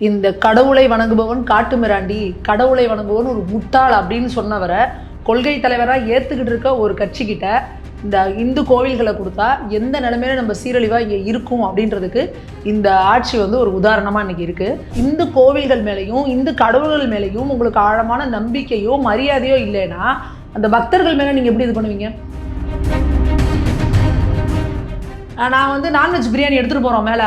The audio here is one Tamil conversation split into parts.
இந்த கடவுளை வணங்குபவன் காட்டு மிராண்டி கடவுளை வணங்குபவன் ஒரு முட்டாள் அப்படின்னு சொன்னவரை கொள்கை தலைவராக ஏற்றுக்கிட்டு இருக்க ஒரு கட்சிக்கிட்ட இந்த இந்து கோவில்களை கொடுத்தா எந்த நிலைமையில நம்ம சீரழிவாக இங்கே இருக்கும் அப்படின்றதுக்கு இந்த ஆட்சி வந்து ஒரு உதாரணமாக இன்றைக்கி இருக்குது இந்து கோவில்கள் மேலேயும் இந்து கடவுள்கள் மேலேயும் உங்களுக்கு ஆழமான நம்பிக்கையோ மரியாதையோ இல்லைன்னா அந்த பக்தர்கள் மேலே நீங்கள் எப்படி இது பண்ணுவீங்க? நான் வந்து நான்வெஜ் பிரியாணி எடுத்துகிட்டு போகிறோம் மேலே.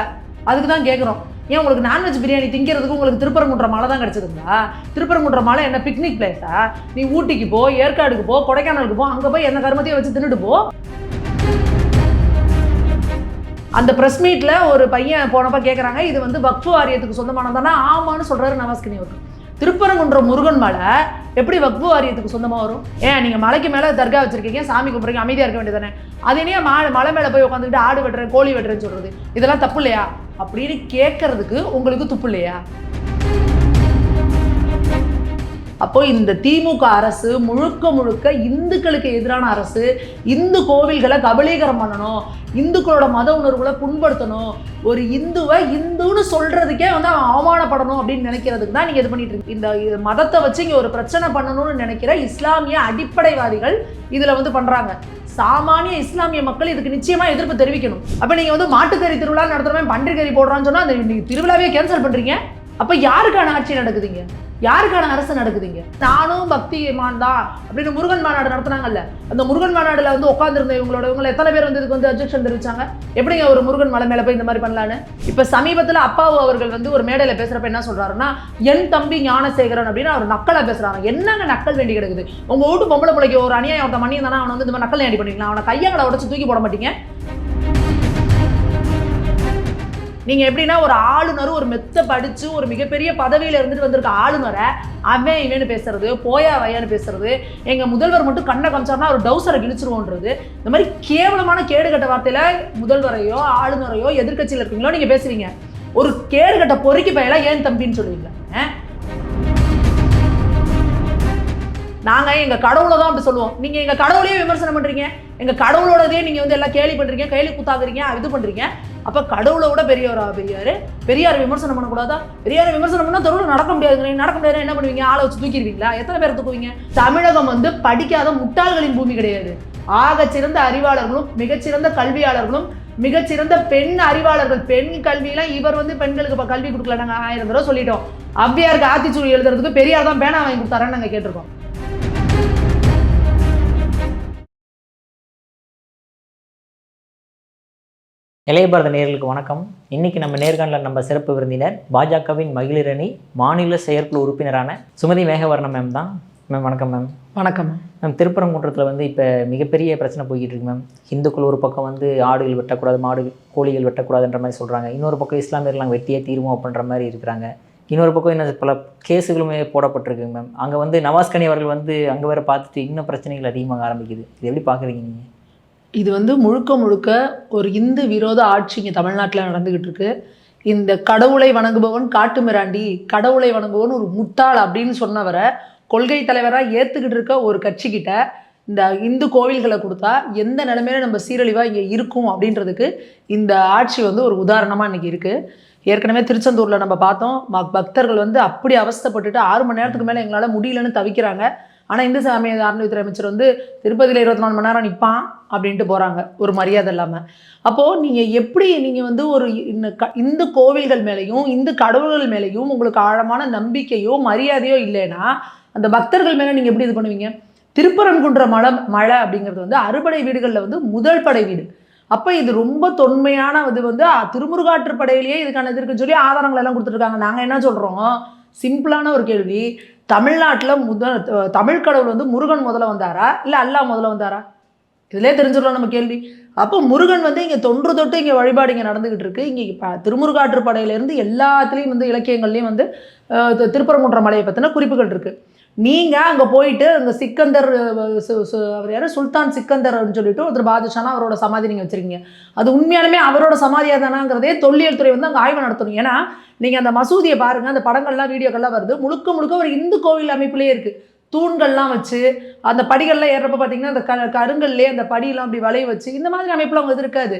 அதுக்கு தான் கேட்குறோம் ஏன் உங்களுக்கு நான்வெஜ் பிரியாணி திங்கிறதுக்கு உங்களுக்கு திருப்பரங்குன்ற மலை தான் கிடச்சிருந்தா? திருப்பரங்குன்ற மலை என்ன பிக்னிக் பிளேஸா நீ ஊட்டிக்கு போ ஏற்காடுக்கு போ கொடைக்கானலுக்கு போ அங்கே போய் என்ன கருமத்தையும் வச்சு தின்னுட்டு போ. அந்த ப்ரெஸ் மீட்டில் ஒரு பையன் போனப்ப கேட்குறாங்க இது வந்து வக்ஃபு வாரியத்துக்கு சொந்தமானதானா ஆமான்னு சொல்கிறாரு நவாஸ்கினி அவர். திருப்பரங்குன்ற முருகன் மலை எப்படி வக்பு வாரியத்துக்கு சொந்தமாக வரும்? ஏன் நீங்கள் மலைக்கு மேலே தர்கா வச்சுருக்கீங்க சாமி கும்பிட்றீங்க அமைதியாக இருக்க வேண்டியதானே அதே மா மலை மேலே போய் உட்காந்துக்கிட்டு ஆடு வெட்டுறேன் கோழி வெட்டுறேன்னு சொல்கிறது இதெல்லாம் தப்பு இல்லையா? அப்படின்னு கேட்கறதுக்கு உங்களுக்கு துப்பு இல்லையா? அப்போ இந்த திமுக அரசு முழுக்க முழுக்க இந்துக்களுக்கு எதிரான அரசு இந்து கோவில்களை கபலீகரம் பண்ணணும் இந்துக்களோட மத உணர்வுகளை புண்படுத்தணும். ஒரு இந்துவை இந்துன்னு சொல்றதுக்கே வந்து அவன் அவமானப்படணும் அப்படின்னு நினைக்கிறதுக்கு தான் நீங்க இது பண்ணிட்டு இருக்கீங்க. இந்த மதத்தை வச்சு இங்க ஒரு பிரச்சனை பண்ணணும்னு நினைக்கிற இஸ்லாமிய அடிப்படைவாதிகள் இதுல வந்து பண்றாங்க. சாமானிய இஸ்லாமிய மக்கள் இதுக்கு நிச்சயமா எதிர்ப்பு தெரிவிக்கணும். அப்ப நீங்க வந்து மாட்டுக்கறி திருவிழா நடத்துறவன் பன்றிக்கறி போடுறான்னு சொன்னா அந்த திருவிழாவே கேன்சல் பண்றீங்க. அப்ப யாருக்கான ஆட்சி நடக்குதுங்க? யாருக்கான அரசு நடக்குதுங்க? நானும் பக்திமான் தான் அப்படின்னு முருகன் மாநாடு நடத்துனாங்கல்ல. அந்த முருகன் மாநாடுல வந்து உட்காந்துருந்த இவங்களோட இவங்க எத்தனை பேர் வந்து இதுக்கு வந்து அப்ஜெக்ஷன் தெரிவிச்சாங்க? எப்படிங்க ஒரு முருகன் மலை மேல போய் இந்த மாதிரி பண்ணலான்னு? இப்ப சமீபத்துல அப்பாவு அவர்கள் வந்து ஒரு மேடையில பேசுறப்ப என்ன சொல்றாருன்னா என் தம்பி ஞானசேகரன் அப்படின்னு அவர் நக்கலா பேசுறாங்க. என்னங்க நக்கல் வேண்டி கிடக்குது? உங்க வீட்டு பொம்பளை பிள்ளைக்கு ஒரு அநியாயம் ஒருத்த மணி தானே அவனை வந்து இந்த மாதிரி நக்கல் ஏடி பண்ணிக்கலாம் அவனை கையங்களை உடச்சு தூக்கி போட மாட்டீங்க? நீங்கள் எப்படின்னா ஒரு ஆளுநர் ஒரு மெத்த படித்து ஒரு மிகப்பெரிய பதவியில் இருந்துட்டு வந்திருக்க ஆளுநரை அவன் இவனு பேசுறது போயா வையான்னு பேசுறது எங்கள் முதல்வர் மட்டும் கண்ணை காமிச்சார்னா ஒரு டவுசரை கிழிச்சிருவோன்றது. இந்த மாதிரி கேவலமான கேடுகட்ட வார்த்தையில் முதல்வரையோ ஆளுநரையோ எதிர்க்கட்சியில் இருக்கீங்களோ நீங்கள் பேசுவீங்க ஒரு கேடுகட்ட பொறுக்கி பயலா ஏன் தம்பின்னு சொல்லுவீங்க ஆ? எங்கள் கடவுளை தான் அப்படி சொல்லுவோம். நீங்கள் எங்கள் கடவுளையே விமர்சனம் பண்ணுறீங்க எங்கள் கடவுளோடதே நீங்கள் வந்து எல்லாம் கேலி பண்ணுறீங்க கேலி குத்தாக்குறீங்க இது பண்ணுறீங்க அப்போ கடவுளை விட பெரியவரா பெரியார்? பெரியார் விமர்சனம் பண்ணக்கூடாதா? பெரியார் விமர்சனம் பண்ணால் தெருவில் நடக்க முடியாது. நடக்க முடியாது என்ன பண்ணுவீங்க? ஆளை வச்சு தூக்கிடுவீங்களா? எத்தனை பேர் தூக்குவீங்க? தமிழகம் வந்து படிக்காத முட்டாள்களின் பூமி கிடையாது. ஆகச்சிறந்த அறிவாளர்களும் மிகச்சிறந்த கல்வியாளர்களும் மிகச்சிறந்த பெண் அறிவாளர்கள் பெண் கல்வியெல்லாம் இவர் வந்து பெண்களுக்கு இப்போ கல்வி கொடுக்கல நாங்கள் ஆயிரம் தடவை சொல்லிட்டோம். அவ்வியாருக்கு ஆத்திச்சூடி எழுதுறதுக்கு பெரியார் தான் பேனா வாங்கி கொடுத்தாரான்னு நாங்கள் கேட்டிருக்கோம். இளைய பாரத நேயர்களுக்கு வணக்கம். இன்னைக்கு நம்ம நேர்காணலில் நம்ம சிறப்பு விருந்தினர் பாஜகவின் மகளிர் அணி மாநில செயற்குழு உறுப்பினரான சுமதி மேகவர்ணம் மேம் தான். மேம் வணக்கம் மேம் வணக்கம். மேம் திருப்பரங்குன்றத்தில் வந்து இப்போ மிகப்பெரிய பிரச்சனை போய்கிட்டு இருக்கு மேம் இந்துக்கள் ஒரு பக்கம் வந்து ஆடுகள் வெட்டக்கூடாது மாடு கோழிகள் வெட்டக்கூடாதுன்ற மாதிரி சொல்கிறாங்க இன்னொரு பக்கம் இஸ்லாமியர்கள்லாம் வெட்டியே தீருவோம் அப்படின்ற மாதிரி இருக்கிறாங்க. இன்னொரு பக்கம் என்ன பல கேஸுகளுமே போடப்பட்டிருக்குங்க மேம் அங்கே வந்து நவாஸ்கனி அவர்கள் வந்து அங்கே வேற பார்த்துட்டு இன்னும் பிரச்சனைகள் அதிகமாக ஆரம்பிக்குது. இது எப்படி பார்க்குறீங்க நீங்கள் இது வந்து முழுக்க முழுக்க ஒரு இந்து விரோத ஆட்சி இங்கே தமிழ்நாட்டில் நடந்துக்கிட்டு இருக்கு இந்த கடவுளை வணங்குபவன் காட்டு மிராண்டி கடவுளை வணங்குபவன் ஒரு முட்டாள் அப்படின்னு சொன்னவரை கொள்கை தலைவராக ஏற்றுக்கிட்டு இருக்க ஒரு கட்சிக்கிட்ட இந்த இந்து கோவில்களை கொடுத்தா எந்த நிலைமையில நம்ம சீரழிவாக இங்கே இருக்கும் அப்படின்றதுக்கு இந்த ஆட்சி வந்து ஒரு உதாரணமாக இன்றைக்கி இருக்குது ஏற்கனவே திருச்செந்தூரில் நம்ம பார்த்தோம் ம- பக்தர்கள் வந்து அப்படி அவஸ்தைப்பட்டுட்டு ஆறு மணி நேரத்துக்கு மேலே எங்களால் முடியலன்னு தவிக்கிறாங்க. ஆனால் இந்து சமய அறநிலையத்துறை அமைச்சர் வந்து திருப்பதியில் இருபத்தி நாலு மணி நேரம் நிற்பான் அப்படின்ட்டு போகிறாங்க ஒரு மரியாதை இல்லாமல் அப்போது நீங்கள் எப்படி நீங்கள் வந்து ஒரு இந்த க- இந்து கோவில்கள் மேலேயும் இந்து கடவுள்கள் மேலேயும் உங்களுக்கு ஆழமான நம்பிக்கையோ மரியாதையோ இல்லைன்னா அந்த பக்தர்கள் மேலே நீங்கள் எப்படி இது பண்ணுவீங்க? திருப்பரன்குன்ற மலை மழை அப்படிங்கிறது வந்து அறுபடை வீடுகளில் வந்து முதல் படை வீடு. அப்போ இது ரொம்ப தொன்மையான இது வந்து அ, திருமுருகாற்று படையிலேயே இதுக்கான இது இருக்குன்னு சொல்லி ஆதாரங்கள் எல்லாம் கொடுத்துருக்காங்க நாங்கள் என்ன சொல்கிறோம் சிம்பிளான ஒரு கேள்வி. தமிழ்நாட்டில் முதல் தமிழ் கடவுள் வந்து முருகன் முதல்ல வந்தாரா? இல்லை அல்லாஹ் முதல்ல வந்தாரா? இதிலே தெரிஞ்சிடலாம் நம்ம கேள்வி. அப்போ முருகன் வந்து இங்கே தொன்று தொட்டு இங்கே வழிபாடு இங்கே நடந்துக்கிட்டு இருக்கு. இங்கே இப்போ திருமுருகாற்று படையிலேருந்து எல்லாத்துலேயும் வந்து இலக்கியங்கள்லேயும் வந்து திருப்பரங்குன்ற மலையை பற்றின குறிப்புகள் இருக்குது நீங்கள் அங்கே போயிட்டு அங்கே சிக்கந்தர் அவர் யார்? சுல்தான் சிக்கந்தர்னு சொல்லிட்டு ஒருத்தர் பாதுஷானா அவரோட சமாதி நீங்கள் வச்சிருக்கீங்க. அது உண்மையாலுமே அவரோட சமாதியாக தானாங்கிறதே தொல்லியல் துறை வந்து அங்கே ஆய்வு நடத்தணும். ஏன்னா நீங்கள் அந்த மசூதியை பாருங்கள் அந்த படங்கள்லாம் வீடியோக்கள்லாம் வருது. முழுக்க முழுக்க ஒரு இந்து கோவில் அமைப்புலேயே இருக்குது தூண்கள்லாம் வச்சு அந்த படிகள்லாம் ஏறப்ப பார்த்தீங்கன்னா அந்த க கருங்கல்லே அந்த படியெல்லாம் அப்படி வளைய வச்சு இந்த மாதிரி அமைப்புலாம் அவங்க இது இருக்காது.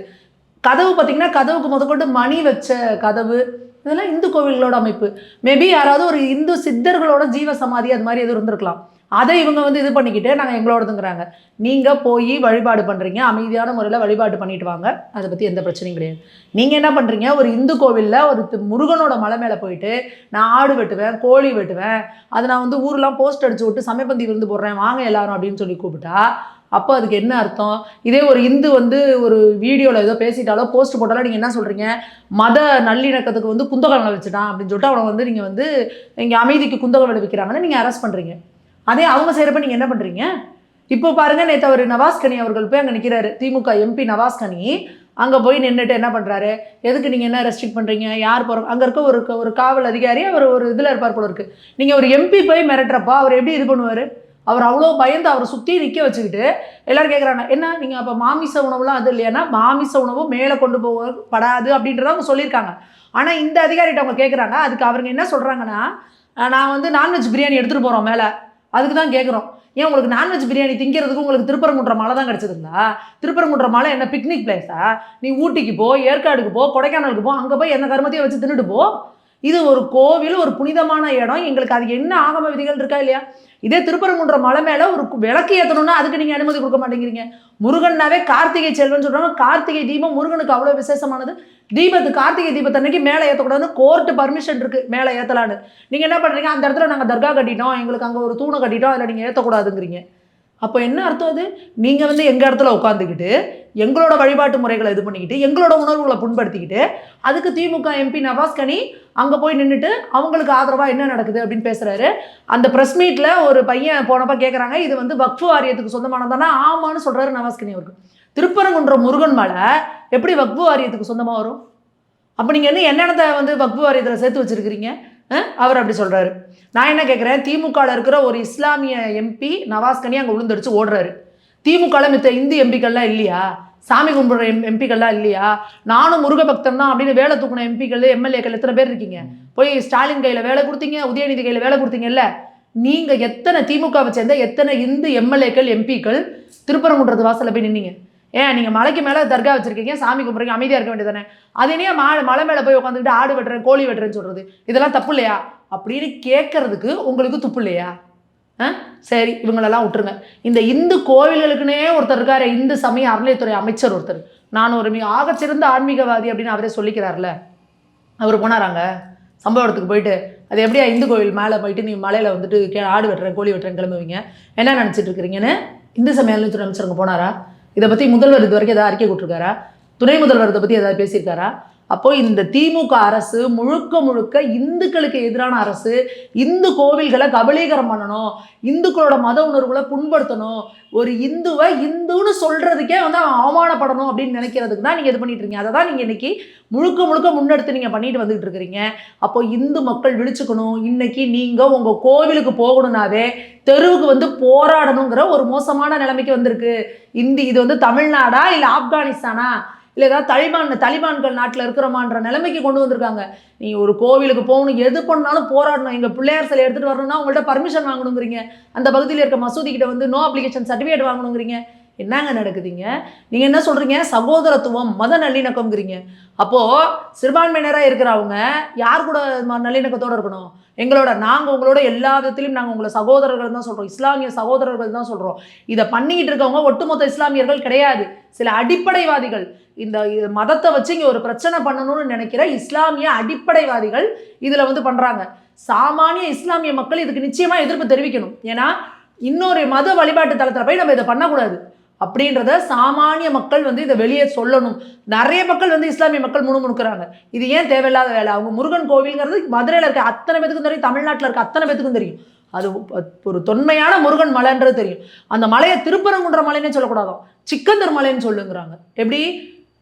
கதவு பார்த்தீங்கன்னா கதவுக்கு முதற்கொண்டு மணி வச்ச கதவு இதெல்லாம் இந்து கோவில்களோட அமைப்பு. மேபி யாராவது ஒரு இந்து சித்தர்களோட ஜீவ சமாதி அது மாதிரி எதுவும் இருந்திருக்கலாம். அதை இவங்க வந்து இது பண்ணிக்கிட்டு நாங்கள் எங்களோடதுங்கிறாங்க. நீங்கள் போய் வழிபாடு பண்ணுறீங்க அமைதியான முறையில் வழிபாடு பண்ணிட்டு வாங்க. அதை பற்றி எந்த பிரச்சனையும் கிடையாது. நீங்கள் என்ன பண்ணுறீங்க ஒரு இந்து கோவிலில் ஒரு முருகனோட மலை மேலே போயிட்டு நான் ஆடு வெட்டுவேன் கோழி வெட்டுவேன் அதை நான் வந்து ஊரெலாம் போஸ்ட் அடிச்சு விட்டு சமயப்பந்தி விருந்து போடுறேன் வாங்க எல்லாரும் அப்படின்னு சொல்லி கூப்பிட்டா அப்போ அதுக்கு என்ன அர்த்தம்? இதே ஒரு இந்து வந்து ஒரு வீடியோவில் ஏதோ பேசிட்டாலோ போஸ்ட் போட்டாலோ நீங்கள் என்ன சொல்கிறீங்க மத நல்லிணக்கத்துக்கு வந்து குந்தகம் விளைவிச்சிட்டான் அப்படின்னு சொல்லிட்டு அவனை வந்து நீங்கள் வந்து இங்கே அமைதிக்கு குந்தகம் விளைவிக்கிறாங்கன்னு நீங்கள் அரெஸ்ட் பண்ணுறீங்க அதே அவங்க செய்கிறப்ப நீங்கள் என்ன பண்ணுறீங்க இப்போ பாருங்க நேற்று அவர் நவாஸ்கனி அவர்கள் போய் அங்கே நிற்கிறாரு திமுக எம்பி நவாஸ்கனி அங்கே போய் நின்றுட்டு என்ன பண்ணுறாரு எதுக்கு நீங்கள் என்ன ரெஸ்ட்ரிக்ட் பண்ணுறீங்க யார் போகிற அங்கே இருக்க ஒரு ஒரு காவல் அதிகாரி அவர் ஒரு இதில் இருப்பார் போல இருக்குது நீங்கள் ஒரு எம்பி போய் மிரட்டுறப்போ அவர் எப்படி இது பண்ணுவார்? அவர் அவ்வளோ பயந்து அவரை சுற்றி நிற்க வச்சுக்கிட்டு எல்லோரும் கேட்குறாங்க என்ன நீங்கள் அப்போ மாமிச உணவுலாம் அது இல்லையானா மாமிச உணவு மேலே கொண்டு போக படாது அப்படின்றத அவங்க சொல்லியிருக்காங்க. ஆனால் இந்த அதிகாரிகிட்ட அவங்க கேட்குறாங்க அதுக்கு அவருங்க என்ன சொல்கிறாங்கன்னா நான் வந்து நான்வெஜ் பிரியாணி எடுத்துகிட்டு போகிறோம் மேலே. அதுக்கு தான் கேட்குறோம் ஏன் உங்களுக்கு நான்வெஜ் பிரியாணி திங்கிறதுக்கு உங்களுக்கு திருப்பரங்குன்ற மலை தான் கிடச்சிருந்தா திருப்பரங்குன்ற மலை என்ன பிக்னிக் பிளேஸா நீ ஊட்டிக்கு போ ஏற்காடுக்கு போ கொடைக்கானலுக்கு போ அங்கே போய் என்ன கருமத்தையும் வச்சு தின்னுட்டு போ. இது ஒரு கோவில் ஒரு புனிதமான இடம். எங்களுக்கு அது என்ன ஆகம விதிகள் இருக்கா இல்லையா? இதே திருப்பரங்குன்ற மலை மேலே ஒரு விளக்கு ஏற்றணும்னா அதுக்கு நீங்கள் அனுமதி கொடுக்க மாட்டேங்கிறீங்க. முருகன்னாவே கார்த்திகை செல்வன் சொல்கிறாங்க கார்த்திகை தீபம் முருகனுக்கு அவ்வளோ விசேஷமானது. தீபத்து கார்த்திகை தீபத்தன்னைக்கு மேலே ஏற்றக்கூடாதுன்னு கோர்ட்டு பர்மிஷன் இருக்குது மேலே ஏற்றலான்னு நீங்கள் என்ன பண்ணுறீங்க அந்த இடத்துல நாங்கள் தர்கா கட்டிட்டோம். எங்களுக்கு அங்கே ஒரு தூணை கட்டிட்டோம். அதில் நீங்கள் ஏற்றக்கூடாதுங்கிறீங்க அப்போ என்ன அர்த்தம் அது? நீங்கள் வந்து எங்கள் இடத்துல உட்காந்துக்கிட்டு எங்களோட வழிபாட்டு முறைகளை இது பண்ணிக்கிட்டு எங்களோட உணர்வுகளை புண்படுத்திக்கிட்டு அதுக்கு திமுக எம்பி நவாஸ் கனி அங்கே போய் நின்றுட்டு அவங்களுக்கு ஆதரவாக என்ன நடக்குது அப்படின்னு பேசுகிறாரு அந்த ப்ரெஸ் மீட்டில் ஒரு பையன் போனப்போ கேட்குறாங்க இது வந்து வக்ஃபு வாரியத்துக்கு சொந்தமானதானா? ஆமான்னு சொல்கிறாரு நவாஸ்கினி அவருக்கு திருப்பரங்குன்ற முருகன் மலை எப்படி வக்ஃபு வாரியத்துக்கு சொந்தமாக வரும்? அப்போ நீங்கள் என்ன என்னென்னத்தை வந்து வக்ஃபு வாரியத்தில் சேர்த்து வச்சுருக்கிறீங்க? அவர் அப்படி சொல்கிறாரு நான் என்ன கேட்குறேன் திமுகவில் இருக்கிற ஒரு இஸ்லாமிய எம்பி நவாஸ்கனி அங்கே உளுந்தடிச்சு ஓடுறாரு. திமுகவில் மித்த இந்து எம்பிக்கள்லாம் இல்லையா? சாமி கும்பிட்ற எம் எம்பிக்கள்லாம் இல்லையா? நானும் முருக பக்தன் தான் அப்படின்னு வேலை தூக்குன எம்பிக்கள் எம்எல்ஏக்கள் எத்தனை பேர் இருக்கீங்க? போய் ஸ்டாலின் கையில் வேலை கொடுத்தீங்க உதயநிதி கையில் வேலை கொடுத்தீங்கல்ல நீங்கள் எத்தனை திமுகவை சேர்ந்த எத்தனை இந்து எம்எல்ஏக்கள் எம்பிக்கள் திருப்பரங்குன்றது வாசலில் போய் நின்னீங்க? ஏன் நீங்கள் மலைக்கு மேலே தர்கா வச்சுருக்கீங்க சாமி கும்பிட்றீங்க அமைதியாக இருக்க வேண்டியதானே அதனே மா மலை மேலே போய் உட்காந்துக்கிட்டு ஆடு வெட்டுறேன் கோழி வெட்டுறேன்னு சொல்கிறது இதெல்லாம் தப்பு இல்லையா? அப்படின்னு கேட்கறதுக்கு உங்களுக்கு துப்பு இல்லையா? சரி இவங்களெல்லாம் விட்டுருங்க. இந்த இந்து கோவில்களுக்குனே ஒருத்தர் இருக்காரு இந்து சமய அறநிலையத்துறை அமைச்சர் ஒருத்தர். நான் ஒரு மிக ஆகச்சிறந்த ஆன்மீகவாதி அப்படின்னு அவரே சொல்லிக்கிறார்ல. அவர் போனாராங்க சம்பவ இடத்துக்கு போயிட்டு. அது எப்படியா இந்து கோவில் மேலே போயிட்டு நீ மலையில் வந்துட்டு கே ஆடு வெட்டுறேன் கோழி வெட்டுறேன் கிளம்புவீங்க? என்ன நினச்சிட்டு இருக்கிறீங்கன்னு? இந்து சமய அறநிலையத்துறை அமைச்சருங்க போனாரா? இதை பற்றி முதல்வர் இது வரைக்கும் ஏதாவது அறிக்கை கொடுத்துருக்காரா? துணை முதல்வர் இதை பற்றி ஏதாவது பேசியிருக்காரா? அப்போ இந்த திமுக அரசு முழுக்க முழுக்க இந்துக்களுக்கு எதிரான அரசு இந்து கோவில்களை கபலீகரம் பண்ணணும் இந்துக்களோட மத உணர்வுகளை புண்படுத்தணும் ஒரு இந்துவை இந்துன்னு சொல்றதுக்கே வந்து அவன் அவமானப்படணும் அப்படின்னு நினைக்கிறதுக்கு தான் நீங்கள் இது பண்ணிட்டு இருக்கீங்க. அதை தான் நீங்கள் இன்னைக்கு முழுக்க முழுக்க முன்னெடுத்து நீங்கள் பண்ணிட்டு வந்துகிட்டு இருக்கிறீங்க. அப்போ இந்து மக்கள் விழிச்சுக்கணும். இன்னைக்கு நீங்கள் உங்கள் கோவிலுக்கு போகணும்னாவே தெருவுக்கு வந்து போராடணுங்கிற ஒரு மோசமான நிலைமைக்கு வந்திருக்கு. இந்தி இது வந்து தமிழ்நாடா இல்லை ஆப்கானிஸ்தானா? இல்லை ஏதாவது தலிபான் தலிபான்கள் நாட்டில் இருக்கிறோமான்ற நிலைமைக்கு கொண்டு வந்திருக்காங்க. நீ ஒரு கோவிலுக்கு போகணும் எது பண்ணாலும் போராடணும். எங்கள் பிள்ளையார் சிலை எடுத்துகிட்டு வரணும்னா உங்கள்கிட்ட பர்மிஷன் வாங்கணுங்கிறீங்க. அந்த பகுதியில் இருக்க மசூதி கிட்ட வந்து நோ அப்ளிகேஷன் சர்டிஃபிகேட் வாங்கணுங்கிறீங்க. என்னங்க நடக்குதுங்க? நீங்கள் என்ன சொல்கிறீங்க சகோதரத்துவம் மத நல்லிணக்கம்ங்கிறீங்க. அப்போது சிறுபான்மையினராக இருக்கிறவங்க யார் கூட ம- இருக்கணும்? எங்களோட நாங்கள் உங்களோட எல்லா விதத்திலையும் நாங்கள் உங்களை சகோதரர்கள் தான் சொல்கிறோம் இஸ்லாமிய சகோதரர்கள் தான் சொல்கிறோம் இதை பண்ணிக்கிட்டு இருக்கவங்க ஒட்டுமொத்த இஸ்லாமியர்கள் கிடையாது. சில அடிப்படைவாதிகள் இந்த இது மதத்தை வச்சு இங்கே ஒரு பிரச்சனை பண்ணணும்னு நினைக்கிற இஸ்லாமிய அடிப்படைவாதிகள் இதில் வந்து பண்ணுறாங்க சாமானிய இஸ்லாமிய மக்கள் இதுக்கு நிச்சயமாக எதிர்ப்பு தெரிவிக்கணும். ஏன்னா இன்னொரு மத வழிபாட்டு தளத்தில் போய் நம்ம இதை பண்ணக்கூடாது. அப்படின்றத சாமானிய மக்கள் வந்து இதை வெளியே சொல்லணும். நிறைய மக்கள் வந்து இஸ்லாமிய மக்கள் முணுமுணுக்கிறாங்க. இது ஏன் தேவையில்லாத வேலை? அவங்க முருகன் கோவில்ங்கிறது மதுரையில் இருக்க அத்தனை பேத்துக்கும் தெரியும் தமிழ்நாட்டில் இருக்க அத்தனை பேத்துக்கும் தெரியும். அது ஒரு தொன்மையான முருகன் மலைன்றது தெரியும். அந்த மலையை திருப்பரங்குன்ற மலைன்னு சொல்லக்கூடாதாம். சிக்கந்தர் மலைன்னு சொல்லுங்கிறாங்க. எப்படி?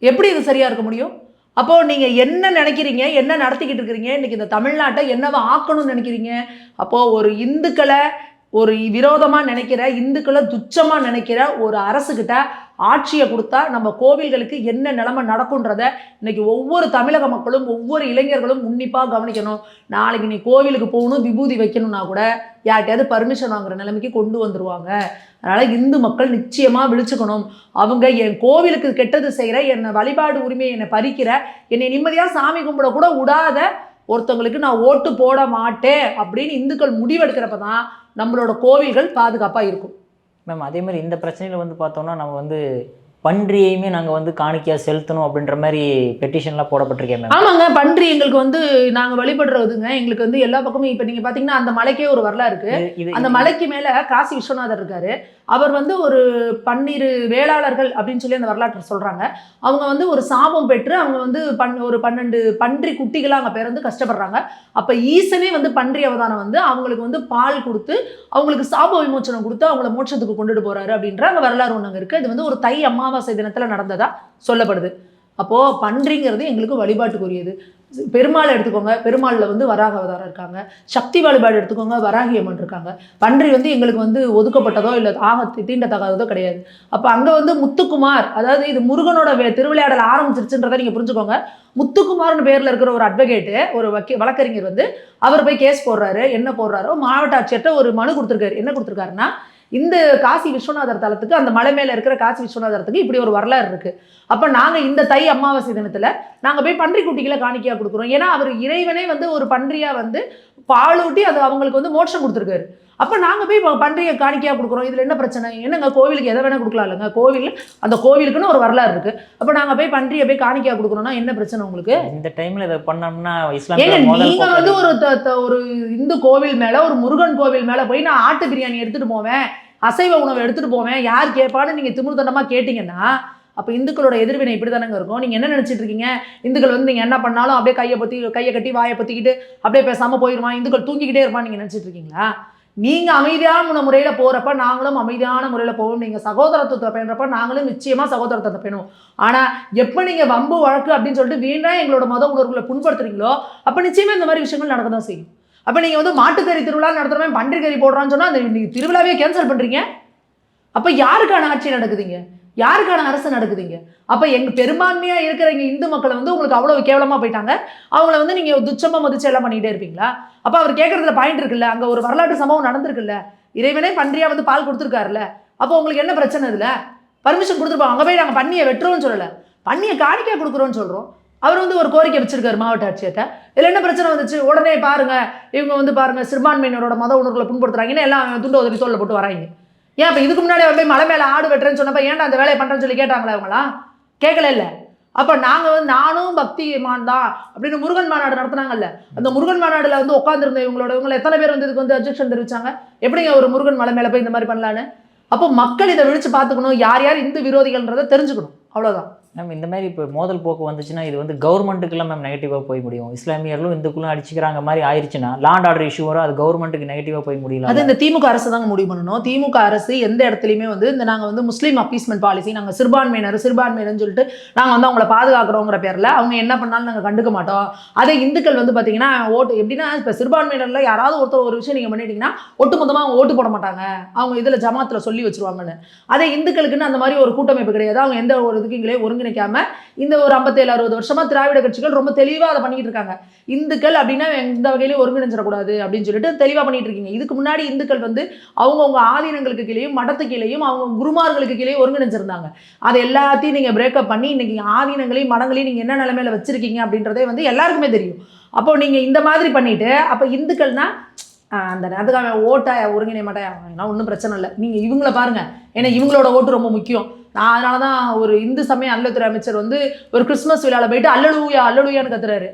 எப்படி இது சரியாக இருக்க முடியும்? அப்போ நீங்கள் என்ன நினைக்கிறீங்க? என்ன நடத்திக்கிட்டு இருக்கிறீங்க இன்னைக்கு இந்த தமிழ்நாட்டை என்னவா ஆக்கணும்னு நினைக்கிறீங்க? அப்போது ஒரு இந்துக்களை ஒரு விரோதமாக நினைக்கிற இந்துக்களை துச்சமாக நினைக்கிற ஒரு அரசுகிட்ட ஆட்சியை கொடுத்தா நம்ம கோவில்களுக்கு என்ன நிலைமை நடக்குன்றத இன்னைக்கு ஒவ்வொரு தமிழக மக்களும் ஒவ்வொரு இளைஞர்களும் உன்னிப்பாக கவனிக்கணும். நாளைக்கு நீ கோவிலுக்கு போகணும் விபூதி வைக்கணும்னா கூட யார்கிட்டயாவது பர்மிஷன் வாங்குற நிலைமைக்கு கொண்டு வந்துருவாங்க. அதனால் இந்து மக்கள் நிச்சயமாக விழிச்சுக்கணும். அவங்க என் கோவிலுக்கு கெட்டது செய்கிற என்னை வழிபாடு உரிமையை என்னை பறிக்கிற என்னை நிம்மதியாக சாமி கும்பிட கூட விடாத ஒருத்தவங்களுக்கு நான் ஓட்டு போட மாட்டேன் அப்படின்னு இந்துக்கள் முடிவெடுக்கிறப்ப தான் நம்மளோட கோவில்கள் பாதுகாப்பாக இருக்கும். மேம் அதே மாதிரி இந்த பிரச்சனையில் வந்து பார்த்தோம்னா நம்ம வந்து பன்றியையுமே நாங்கள் வந்து காணிக்கையாக செலுத்தணும் அப்படின்ற மாதிரி பெட்டிஷன்லாம் போடப்பட்டிருக்கேன் ஆமாங்க பன்றி எங்களுக்கு வந்து நாங்கள் வழிபடுறதுங்க. எங்களுக்கு வந்து எல்லா பக்கமும் இப்போ நீங்கள் பார்த்தீங்கன்னா அந்த மலைக்கே ஒரு வரலாறு இருக்கு. இது- இது அந்த மலைக்கு மேலே காசி விஸ்வநாதர் இருக்காரு. அவர் வந்து ஒரு பன்னிரு வேளாளர்கள் அப்படின்னு சொல்லி அந்த வரலாற்றை சொல்றாங்க. அவங்க வந்து ஒரு சாபம் பெற்று அவங்க வந்து பன் ஒரு பன்னெண்டு பன்றி குட்டிகளாக அங்கே பிறந்து கஷ்டப்படுறாங்க. அப்போ ஈசனே வந்து பன்றி அவதாரம் வந்து அவங்களுக்கு வந்து பால் கொடுத்து அவங்களுக்கு சாப விமோச்சனம் கொடுத்து அவங்கள மோட்சத்துக்கு கொண்டுட்டு போறாரு அப்படின்ற அங்கே வரலாறு ஒன்று அங்கே இருக்கு. அது வந்து ஒரு தை அமாவாசை தினத்தில் நடந்ததாக சொல்லப்படுது. அப்போது பன்றிங்கிறது எங்களுக்கு வழிபாட்டுக்குரியது. பெருமாள் எடுத்துக்கோங்க பெருமாளில் வந்து வராக அவதாரம் இருக்காங்க. சக்தி வழிபாடு எடுத்துக்கோங்க வராகி அம்மன் இருக்காங்க. பன்றி வந்து எங்களுக்கு வந்து ஒதுக்கப்பட்டதோ இல்லை ஆக தீண்டத்தகாததோ கிடையாது. அப்போ அங்கே வந்து முத்துக்குமார் அதாவது இது முருகனோட வே- திருவிளையாடல் ஆரம்பிச்சிருச்சுன்றதை நீங்கள் புரிஞ்சுக்கோங்க. முத்துக்குமார்னு பேரில் இருக்கிற ஒரு அட்வொகேட்டு ஒரு வக்கி வழக்கறிஞர் வந்து அவர் போய் கேஸ் போடுறாரு என்ன போடுறாரோ மாவட்ட ஆட்சியர்கிட்ட ஒரு மனு கொடுத்துருக்காரு. என்ன கொடுத்துருக்காருன்னா இந்த காசி விஸ்வநாதர் தலத்துக்கு அந்த மலை மேலே இருக்கிற காசி விஸ்வநாதரத்துக்கு இப்படி ஒரு வரலாறு இருக்கு. அப்போ நாங்கள் இந்த தை அமாவாசை தினத்தில் நாங்கள் போய் பன்றி குட்டிகளை காணிக்கையாக கொடுக்குறோம். ஏன்னா அவர் இறைவனே வந்து ஒரு பன்றியாக வந்து பாலூட்டி அது அவங்களுக்கு வந்து மோட்சம் கொடுத்துருக்காரு. அப்போ நாங்கள் போய் ப- பன்றியை காணிக்கையாக கொடுக்குறோம். இதில் என்ன பிரச்சனை? என்னங்க கோவிலுக்கு எதை வேணால் கொடுக்கலாம் இல்லைங்க? கோவில் அந்த கோவிலுக்குன்னு ஒரு வரலாறு இருக்குது அப்போ நாங்கள் போய் பன்றியை போய் காணிக்கையாக கொடுக்குறோம்னா என்ன பிரச்சனை உங்களுக்கு? இந்த டைம்ல இதை பண்ணோம்னா ஏங்க இஸ்லாமிய முதல் நீங்க போக்கு வந்து ஒரு ஒரு இந்து கோவில் மேல ஒரு முருகன் கோவில் மேல போய் நான் ஆட்டு பிரியாணி எடுத்துட்டு போவேன். அசைவ உணவு எடுத்துட்டு போவேன். யார் கேட்பான்னு நீங்க திமிர்தண்டமா கேட்டீங்கன்னா அப்போ இந்துக்களோட எதிர்வினை இப்படி தானங்க இருக்கும்? நீங்கள் என்ன நினச்சிட்டு இருக்கீங்க? இந்துக்கள் வந்து நீங்கள் என்ன பண்ணாலும் அப்படியே கையை பற்றி கையை கட்டி வாயை பத்திக்கிட்டு அப்படியே பேசாமல் போயிடுவான் இந்துக்கள் தூங்கிக்கிட்டே இருப்பான் நீங்கள் நினச்சிட்டு இருக்கீங்களா? நீங்கள் அமைதியான முறையில் போகிறப்ப நாங்களும் அமைதியான முறையில் போவோம். நீங்கள் சகோதரத்துவத்தை பேணுறப்ப நாங்களும் நிச்சயமாக சகோதரத்துவத்தை பேணும். ஆனால் எப்போ நீங்கள் வம்பு வழக்கு அப்படின்னு சொல்லிட்டு வீணா எங்களோட மத உணர்வுகளை புண்படுத்துறீங்களோ அப்போ நிச்சயமாக இந்த மாதிரி விஷயங்கள் நடக்க தான் செய்யும். அப்போ நீங்கள் வந்து மாட்டுக்கறி திருவிழா நடத்துகிறவன் பன்றி கறி போடுறான்னு சொன்னால் அந்த நீங்கள் திருவிழாவே கேன்சல் பண்ணுறீங்க அப்போ யாருக்கான ஆட்சி நடக்குதுங்க? யாருக்கான அரசு நடக்குதுங்க? அப்போ எங்க பெரும்பான்மையாக இருக்கிற இங்கே இந்து மக்களை வந்து உங்களுக்கு அவ்வளோ கேவலமாக போயிட்டாங்க. அவங்கள வந்து நீங்கள் துச்சமாக மதிச்சு எல்லாம் பண்ணிகிட்டே இருப்பீங்களா? அப்போ அவர் கேட்குறதுல பாயிண்ட் இருக்குல்ல? அங்கே ஒரு வரலாற்று சம்பவம் நடந்திருக்குல்ல? இறைவனே பன்றியாக வந்து பால் கொடுத்துருக்காருல்ல? அப்போ உங்களுக்கு என்ன பிரச்சனை இதில்? பர்மிஷன் கொடுத்துருப்போம். அங்கே போய் நாங்கள் பண்ணியை வெட்டுறோம்னு சொல்லலை. பண்ணியை காணிக்கை கொடுக்குறோன்னு சொல்கிறோம் அவர் வந்து ஒரு கோரிக்கை வச்சிருக்காரு மாவட்ட ஆட்சியர்கிட்ட. இதில் என்ன பிரச்சனை வந்துச்சு? உடனே பாருங்க. இவங்க வந்து பாருங்க சிறுபான்மையினரோட மத உணர்வுகளை புண்படுத்துறாங்கன்னு எல்லாம் துண்டு உதவி தோல்ல போட்டு வராங்க. ஏன் இப்போ இதுக்கு முன்னாடி போய் மலை மேலே ஆடு வெட்டுறேன்னு சொன்னப்ப ஏன்டா அந்த வேலையை பண்ணுறேன்னு சொல்லி கேட்டாங்களா அவங்களா கேட்கல இல்லை. அப்போ நாங்கள் வந்து நானும் பக்தி மான் தான் அப்படின்னு முருகன் மாநாடு நடத்துனாங்கல்ல. அந்த முருகன் மாநாடுல வந்து உட்காந்துருந்த இவங்களோட இவங்களை எத்தனை பேர் வந்து இதுக்கு வந்து அப்ஜெக்ஷன் தெரிவிச்சாங்க? எப்படிங்க ஒரு முருகன் மலை மேலே போய் இந்த மாதிரி பண்ணலான்னு? அப்போ மக்கள் இதை விழிச்சு பார்த்துக்கணும். யார் யார் இந்து விரோதிகள்ன்றதை தெரிஞ்சுக்கணும். அவ்வளோதான் மேம் இந்த மாதிரி இப்போ மோதல் போக்கு வந்துச்சுன்னா இது வந்து கவர்மெண்ட்டுக்குலாம் மேம் நெகட்டிவாக போய் முடியும். இஸ்லாமியர்களும் இந்துக்களும் அடிச்சுக்கிறாங்க மாதிரி ஆயிடுச்சுன்னா லாண்ட் ஆர்டர் இஷ்யூ வரும் அது கவர்மெண்ட்டுக்கு நெகட்டிவாக போய் முடியல அது இந்த திமுக அரசு தாங்க முடிவு பண்ணணும். திமுக அரசு எந்த இடத்துலையுமே வந்து இந்த நாங்கள் வந்து முஸ்லீம் அப்பீஸ்மெண்ட் பாலிசி நாங்கள் சிறுபான்மையினர் சிறுபான்மையினர்னு சொல்லிட்டு நாங்கள் வந்து அவங்கள பாதுகாக்கிறோங்கிற பேரில் அவங்க என்ன பண்ணாலும் நாங்கள் கண்டுக்க மாட்டோம். அதே இந்துக்கள் வந்து பார்த்தீங்கன்னா ஓட்டு எப்படின்னா இப்போ சிறுபான்மையினரில் யாராவது ஒருத்தர் ஒரு விஷயம் நீங்கள் பண்ணிட்டீங்கன்னா ஒட்டுமொத்தமாக அவங்க ஓட்டு போட மாட்டாங்க. அவங்க இதில் ஜமாத்தில் சொல்லி வச்சிருவாங்கன்னு. அதே இந்துக்களுக்குன்னு அந்த மாதிரி ஒரு கூட்டமைப்பு கிடையாது. அவங்க எந்த ஒரு இதுக்குங்களே ஒருங்கிணைக்காம இந்த ஒரு ஐம்பத்தேழு அறுபது வருஷமா திராவிட கட்சிகள் ரொம்ப தெளிவாக அதை பண்ணிட்டு இருக்காங்க. இந்துக்கள் அப்படின்னா எந்த வகையிலையும் ஒருங்கிணைஞ்சிடக்கூடாது அப்படின்னு சொல்லிட்டு தெளிவாக பண்ணிட்டு இருக்கீங்க. இதுக்கு முன்னாடி இந்துக்கள் வந்து அவங்கவுங்க ஆதீனங்களுக்கு கீழேயும் மடத்து கீழேயும் அவங்க குருமார்களுக்கு கீழேயும் ஒருங்கிணைஞ்சிருந்தாங்க. அதை எல்லாத்தையும் நீங்கள் பிரேக்கப் பண்ணி இன்னைக்கு ஆதீனங்களையும் மடங்களையும் நீங்கள் என்ன நிலைமையில வச்சிருக்கீங்க அப்படின்றதே வந்து எல்லாருக்குமே தெரியும். அப்போ நீங்கள் இந்த மாதிரி பண்ணிட்டு அப்போ இந்துக்கள்னா அந்த அதுக்காக அவன் ஒருங்கிணை மாட்டாயா மாட்டேன் ஒன்றும் பிரச்சனை இல்லை. நீங்கள் இவங்கள பாருங்க. ஏன்னா இவங்களோட ஓட்டு ரொம்ப முக்கியம். நான் அதனால தான் ஒரு இந்து சமய அறநிலையத்துறை அமைச்சர் வந்து ஒரு கிறிஸ்மஸ் விழாவில் போயிட்டு அல்லலுயா அல்லலுயான்னு கத்துறாரு.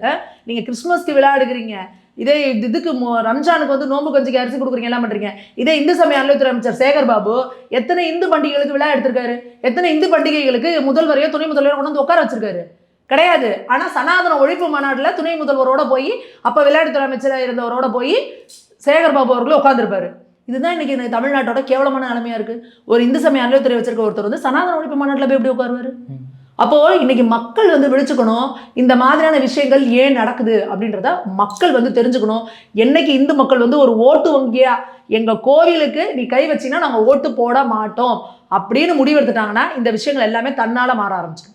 நீங்கள் கிறிஸ்மஸ்க்கு விழா எடுக்கிறீங்க. இதே இதுக்கு ரம்ஜானுக்கு வந்து நோம்பு கஞ்சிக்கு அரிசி கொடுக்குறீங்க எல்லாம் பண்ணுறீங்க இதே இந்து சமய அறநிலையத்துறை அமைச்சர் சேகர் பாபு எத்தனை இந்து பண்டிகைகளுக்கு விழா எடுத்திருக்காரு? எத்தனை இந்து பண்டிகைகளுக்கு முதல்வரையோ துணை முதல்வரையோ கொண்டு வந்து உட்கார வச்சிருக்காரு? கிடையாது. ஆனால் சனாதன ஒழிப்பு மாநாட்டில் துணை முதல்வரோட போய் அப்போ விளையாட்டுத்துறை அமைச்சராக இருந்தவரோட போய் சேகர் பாபு அவர்களும் உட்காந்துருப்பாரு இதுதான் இன்னைக்கு இந்த தமிழ்நாட்டோட கேவலமான நிலைமையா இருக்கு. ஒரு இந்து சமய அறநிலையத்துறை வச்சிருக்க ஒருத்தர் வந்து சனாதன ஒழிப்பு மாநாட்டுல போய் எப்படி உட்காருவாரு. ம். அப்போ இன்னைக்கு மக்கள் வந்து விழிச்சுக்கணும் இந்த மாதிரியான விஷயங்கள் ஏன் நடக்குது அப்படின்றத மக்கள் வந்து தெரிஞ்சுக்கணும். என்னைக்கு இந்து மக்கள் வந்து ஒரு ஓட்டு வங்கியா எங்க கோவிலுக்கு நீ கை வச்சீங்கன்னா நாங்க ஓட்டு போட மாட்டோம் அப்படின்னு முடிவெடுத்துட்டாங்கன்னா இந்த விஷயங்கள் எல்லாமே தன்னால மாற ஆரம்பிச்சிடும்.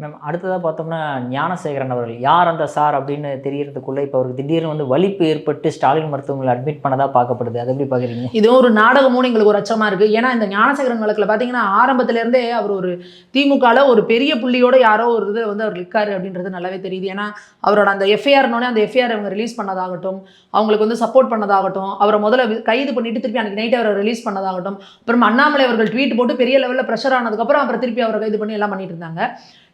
மேம் அடுத்ததாக பார்த்தோம்னா ஞானசேகரன் அவர்கள். யார் அந்த சார்? அப்படின்னு தெரியறதுக்குள்ளே இப்போ அவருக்கு திடீர்னு வந்து வலிப்பு ஏற்பட்டு ஸ்டாலின் மருத்துவமனையில் அட்மிட் பண்ணதாக பார்க்கப்படுது. அதை எப்படி பார்க்குறீங்க? இதுவும் ஒரு நாடகமும் எங்களுக்கு ஒரு அச்சமாக இருக்குது ஏன்னா இந்த ஞானசேகரன் வழக்கில் பார்த்தீங்கன்னா ஆரம்பத்துலேருந்தே அவர் ஒரு திமுகவில் ஒரு பெரிய புள்ளியோட யாரோ ஒரு இது வந்து அவர் இருக்காரு அப்படின்றது நல்லாவே தெரியுது. ஏன்னா அவரோட அந்த எஃப்ஐஆர்னோடனே அந்த எஃப்ஐஆர் அவங்க ரிலீஸ் பண்ணதாகட்டும் அவங்களுக்கு வந்து சப்போர்ட் பண்ணதாகட்டும் அவரை முதல்ல கைது பண்ணிட்டு திருப்பி அன்னைக்கு நைட் அவரை ரிலீஸ் பண்ணதாகட்டும் அப்புறம் அண்ணாமலை அவர்கள் ட்வீட் போட்டு பெரிய லெவலில் ப்ரெஷர் ஆனதுக்கப்புறம் அப்புறம் திருப்பி அவரை கைது பண்ணி எல்லாம் பண்ணிட்டு இருந்தாங்க.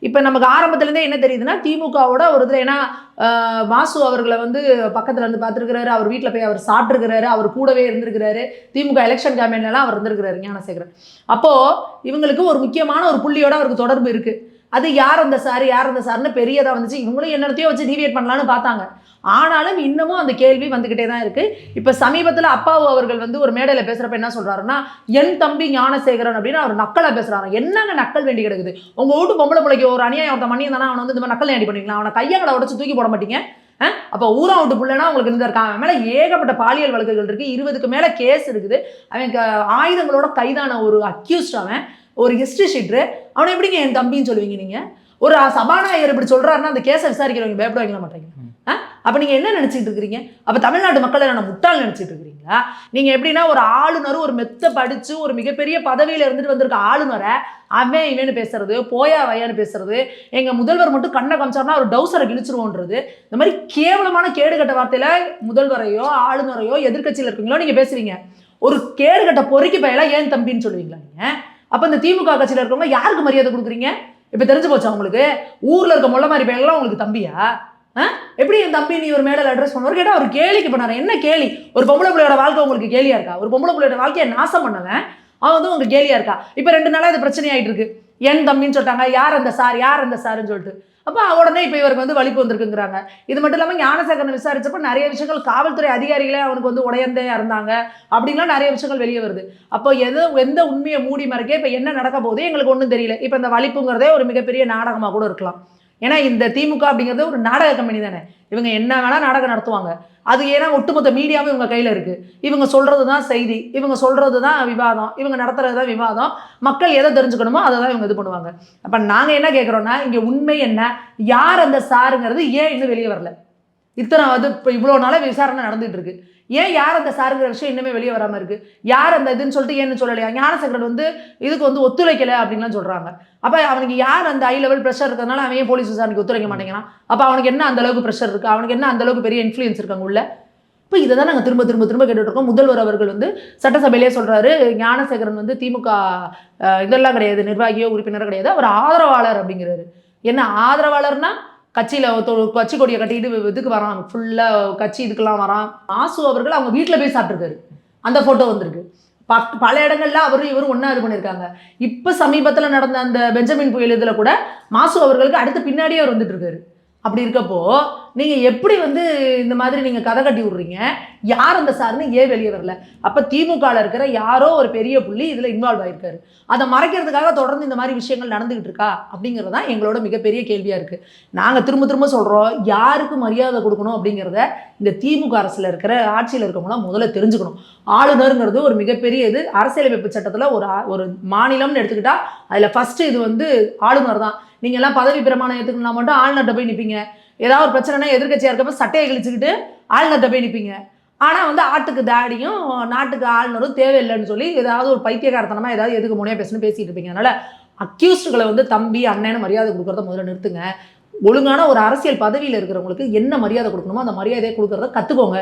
இப்போ நமக்கு ஆரம்பத்துலேருந்தே என்ன தெரியுதுன்னா திமுகவோட ஒரு இதில் ஏன்னா வாசு அவர்களை வந்து பக்கத்தில் இருந்து பார்த்துருக்கிறாரு. அவர் வீட்டில் போய் அவர் சாப்பிட்ருக்கிறாரு அவர் கூடவே இருந்திருக்கிறாரு. திமுக எலெக்ஷன் கேம்பெயின்லாம் அவர் இருந்திருக்கிறாரு ஞானசேகரன். அப்போது இவங்களுக்கு ஒரு முக்கியமான ஒரு புள்ளியோட அவருக்கு தொடர்பு இருக்கு. அது யார் அந்த சார் யார் அந்த சார்னு பெரியதாக வந்துச்சு. இவங்களும் என்னத்தையோ வச்சு டிவியேட் பண்ணலான்னு பார்த்தாங்க. ஆனாலும் இன்னமும் அந்த கேள்வி வந்துக்கிட்டே தான் இருக்கு. இப்போ சமீபத்தில் அப்பாவு அவர்கள் வந்து ஒரு மேடையில் பேசுகிறப்ப என்ன சொல்கிறாருன்னா என் தம்பி ஞானசேகரன் அப்படின்னு அவர் நக்கலாக பேசுறாங்க என்னங்க நக்கல் வேண்டி கிடக்குது? உங்கள் வீட்டு பொம்பளை பிள்ளைக்கு ஒரு அநியாயம் ஒருத்த மணி இருந்தானா அவனை வந்து இந்த மாதிரி நக்கல் ஏடி பண்ணிக்கலாம் அவனை கையங்களை உடச்சு தூக்கி போட மாட்டீங்க? அப்போ ஊரா விட்டு பிள்ளைனா உங்களுக்கு இந்த இருக்கான் அவன் மேலே ஏகப்பட்ட பாலியல் வழக்குகள் இருக்குது இருபதுக்கு மேலே கேஸ் இருக்குது. அவன் க- ஆயுதங்களோட கைதான ஒரு அக்யூஸ்ட் அவன். ஒரு ஹிஸ்ட்ரி ஷீட்ரு அவனை எப்படிங்க என் தம்பின்னு சொல்லுவீங்க நீங்கள் ஒரு சபாநாயகர் இப்படி சொல்கிறாருன்னா அந்த கேஸை விசாரிக்கிறவங்க பயப்படுவாங்களா மாட்டாங்க. அப்போ நீங்கள் என்ன நினச்சிட்டு இருக்கிறீங்க? அப்போ தமிழ்நாட்டு மக்களை நான் முட்டால் நினச்சிட்டு இருக்கிறீங்களா? நீங்கள் எப்படின்னா ஒரு ஆளுநர் ஒரு மெத்த படித்து ஒரு மிகப்பெரிய பதவியில் இருந்துட்டு வந்திருக்க ஆளுநரை அவன் இவன்னு பேசுறது போயா வையான்னு பேசுறது எங்கள் முதல்வர் மட்டும் கண்ணை காமிச்சார்னா ஒரு டவுசரை கிழிச்சிருவோன்றது. இந்த மாதிரி கேவலமான கேடுகட்ட வார்த்தையில் முதல்வரையோ ஆளுநரையோ எதிர்க்கட்சியில் இருக்கீங்களோ நீங்கள் பேசுவீங்க ஒரு கேடுகட்ட பொறுக்கி பயலாக ஏன் தம்பின்னு சொல்லுவீங்களா நீங்கள் அப்போ இந்த திமுக கட்சியில் இருக்கவங்க யாருக்கு மரியாதை கொடுக்குறீங்க? இப்போ தெரிஞ்சு போச்சா உங்களுக்கு? ஊரில் இருக்க முள்ள மாதிரி பையன்லாம் உங்களுக்கு தம்பியா? ஆ? எப்படி என் தம்பி நீ ஒரு மேடல் அட்ரஸ் பண்ணுவார் கேட்டால் அவர் கேலிக்கு பண்ணார். என்ன கேலி? ஒரு பொம்பளை பிள்ளையோட வாழ்க்கை உங்களுக்கு கேலியா இருக்கா? ஒரு பொம்பளை பிள்ளையோட வாழ்க்கையை நாசம் பண்ணவன் அவன் வந்து உங்களுக்கு கேலியா இருக்கா? இப்போ ரெண்டு நாளாக இது பிரச்சனை ஆயிட்டு இருக்கு. என் தம்பின்னு சொல்லிட்டாங்க. யார் அந்த சார்? யார் அந்த சார்னு சொல்லிட்டு. அப்போ உடனே இப்போ இவருக்கு வந்து வலிப்பு வந்திருக்குங்கிறாங்க. இது மட்டும் இல்லாமல் ஞானசேகரன் விசாரிச்சப்ப நிறைய விஷயங்கள் காவல்துறை அதிகாரிகளே அவனுக்கு வந்து உடையந்தே இருந்தாங்க. அப்படின்லாம் நிறைய விஷயங்கள் வெளியே வருது. அப்போ எது எந்த உண்மையை மூடி மறைக்க இப்போ என்ன நடக்க போகுது எங்களுக்கு ஒன்றும் தெரியல. இப்போ இந்த வலிப்புங்கிறதே ஒரு மிகப்பெரிய நாடகமாக கூட இருக்கலாம். ஏன்னா இந்த திமுக அப்படிங்கிறது ஒரு நாடக கம்பெனி தானே. இவங்க என்ன வேணால் நாடகம் நடத்துவாங்க. அது ஏன்னா ஒட்டுமொத்த மீடியாவும் இவங்க கையில் இருக்குது இவங்க சொல்கிறது தான் செய்தி. இவங்க சொல்கிறது தான் விவாதம். இவங்க நடத்துறது தான் விவாதம். மக்கள் எதை தெரிஞ்சுக்கணுமோ அதை தான் இவங்க இது பண்ணுவாங்க. அப்போ நாங்கள் என்ன கேட்குறோன்னா இங்கே உண்மை என்ன? யார் அந்த சாருங்கிறது ஏன் இன்னும் வெளியே வரல? இத்தனை அது இப்போ இவ்வளோ நாளாக விசாரணை நடந்துகிட்டு இருக்குது ஏன் யார் அந்த சாருங்கிற விஷயம் இன்னுமே வெளியே வராமல் இருக்குது யார் அந்த இதுன்னு சொல்லிட்டு ஏன்னு சொல்லலையா? ஞானசங்கரன் வந்து இதுக்கு வந்து ஒத்துழைக்கல அப்படின்லாம் சொல்கிறாங்க அப்போ அவனுக்கு யார் அந்த ஹை லெவல் ப்ரெஷர் இருக்கிறதுனால அவன் ஏன் போலீஸ் விசாரணைக்கு ஒத்துழைக்க மாட்டேங்கிறான்? அப்போ அவனுக்கு என்ன அந்த அளவுக்கு ப்ரெஷர் இருக்குது அவனுக்கு என்ன அந்த அளவுக்கு பெரிய இன்ஃப்ளூயன்ஸ் இருக்காங்க உள்ள? இப்போ இதை தான் நாங்கள் திரும்ப திரும்ப திரும்ப கேட்டுட்ருக்கோம் முதல்வர் அவர்கள் வந்து சட்டசபையிலே சொல்கிறாரு ஞானசேகரன் வந்து திமுக இதெல்லாம் கிடையாது நிர்வாகியோ உறுப்பினரோ கிடையாது. அவர் ஆதரவாளர் அப்படிங்கிறாரு. என்ன ஆதரவாளர்னா கட்சியில் கட்சி கொடியை கட்டிட்டு இதுக்கு வரான். ஃபுல்லாக கட்சி இதுக்கெல்லாம் வரான். ஆசு அவர்கள் அவங்க வீட்டில் போய் சாப்பிட்ருக்காரு அந்த ஃபோட்டோ வந்திருக்கு. பக் பல இடங்கள்ல அவரும் இவரும் ஒன்றா இது பண்ணியிருக்காங்க. இப்போ சமீபத்தில் நடந்த அந்த பெஞ்சமின் புயல் இதில் கூட மாசு அவர்களுக்கு அடுத்து பின்னாடியே அவர் வந்துட்டு இருக்காரு அப்படி இருக்கப்போ நீங்கள் எப்படி வந்து இந்த மாதிரி நீங்கள் கதை கட்டி விட்றீங்க? யார் அந்த சார்னு ஏன் வெளியே வரல. அப்போ திமுகவில் இருக்கிற யாரோ ஒரு பெரிய புள்ளி இதில் இன்வால்வ் ஆயிருக்காரு. அதை மறைக்கிறதுக்காக தொடர்ந்து இந்த மாதிரி விஷயங்கள் நடந்துகிட்டு இருக்கா? அப்படிங்கிறது தான் எங்களோட மிகப்பெரிய கேள்வியாக இருக்குது நாங்கள் திரும்ப திரும்ப சொல்கிறோம் யாருக்கு மரியாதை கொடுக்கணும் அப்படிங்கிறத இந்த திமுக அரசில் இருக்கிற ஆட்சியில் இருக்கவங்களாம் முதல்ல தெரிஞ்சுக்கணும். ஆளுநருங்கிறது ஒரு மிகப்பெரிய இது. அரசியலமைப்பு சட்டத்தில் ஒரு ஒரு மாநிலம்னு எடுத்துக்கிட்டால் அதில் ஃபஸ்ட்டு இது வந்து ஆளுநர் தான். நீங்கள் எல்லாம் பதவி பிரமாணம் ஏற்றுக்கணும்னா மட்டும் ஆளுநர்கிட்ட போய் நிற்பீங்க ஏதாவது ஒரு பிரச்சனைனா எதிர்க்கட்சியாக இருக்கப்ப சட்டையை கழிச்சுக்கிட்டு ஆளுநர்கிட்ட போய் நிற்பீங்க ஆனால் வந்து ஆட்டுக்கு தாடியும் நாட்டுக்கு ஆளுநரும் தேவையில்லைன்னு சொல்லி ஏதாவது ஒரு பைத்தியகாரத்தனமாக ஏதாவது எதுக்கு முனையாக பேசணும் பேசிகிட்டு இருப்பீங்க. அதனால் அக்யூஸ்டுகளை வந்து தம்பி அண்ணன்னு மரியாதை கொடுக்குறத முதல்ல நிறுத்துங்க. ஒழுங்கான ஒரு அரசியல் பதவியில் இருக்கிறவங்களுக்கு என்ன மரியாதை கொடுக்கணுமோ அந்த மரியாதையை கொடுக்குறத கற்றுக்கோங்க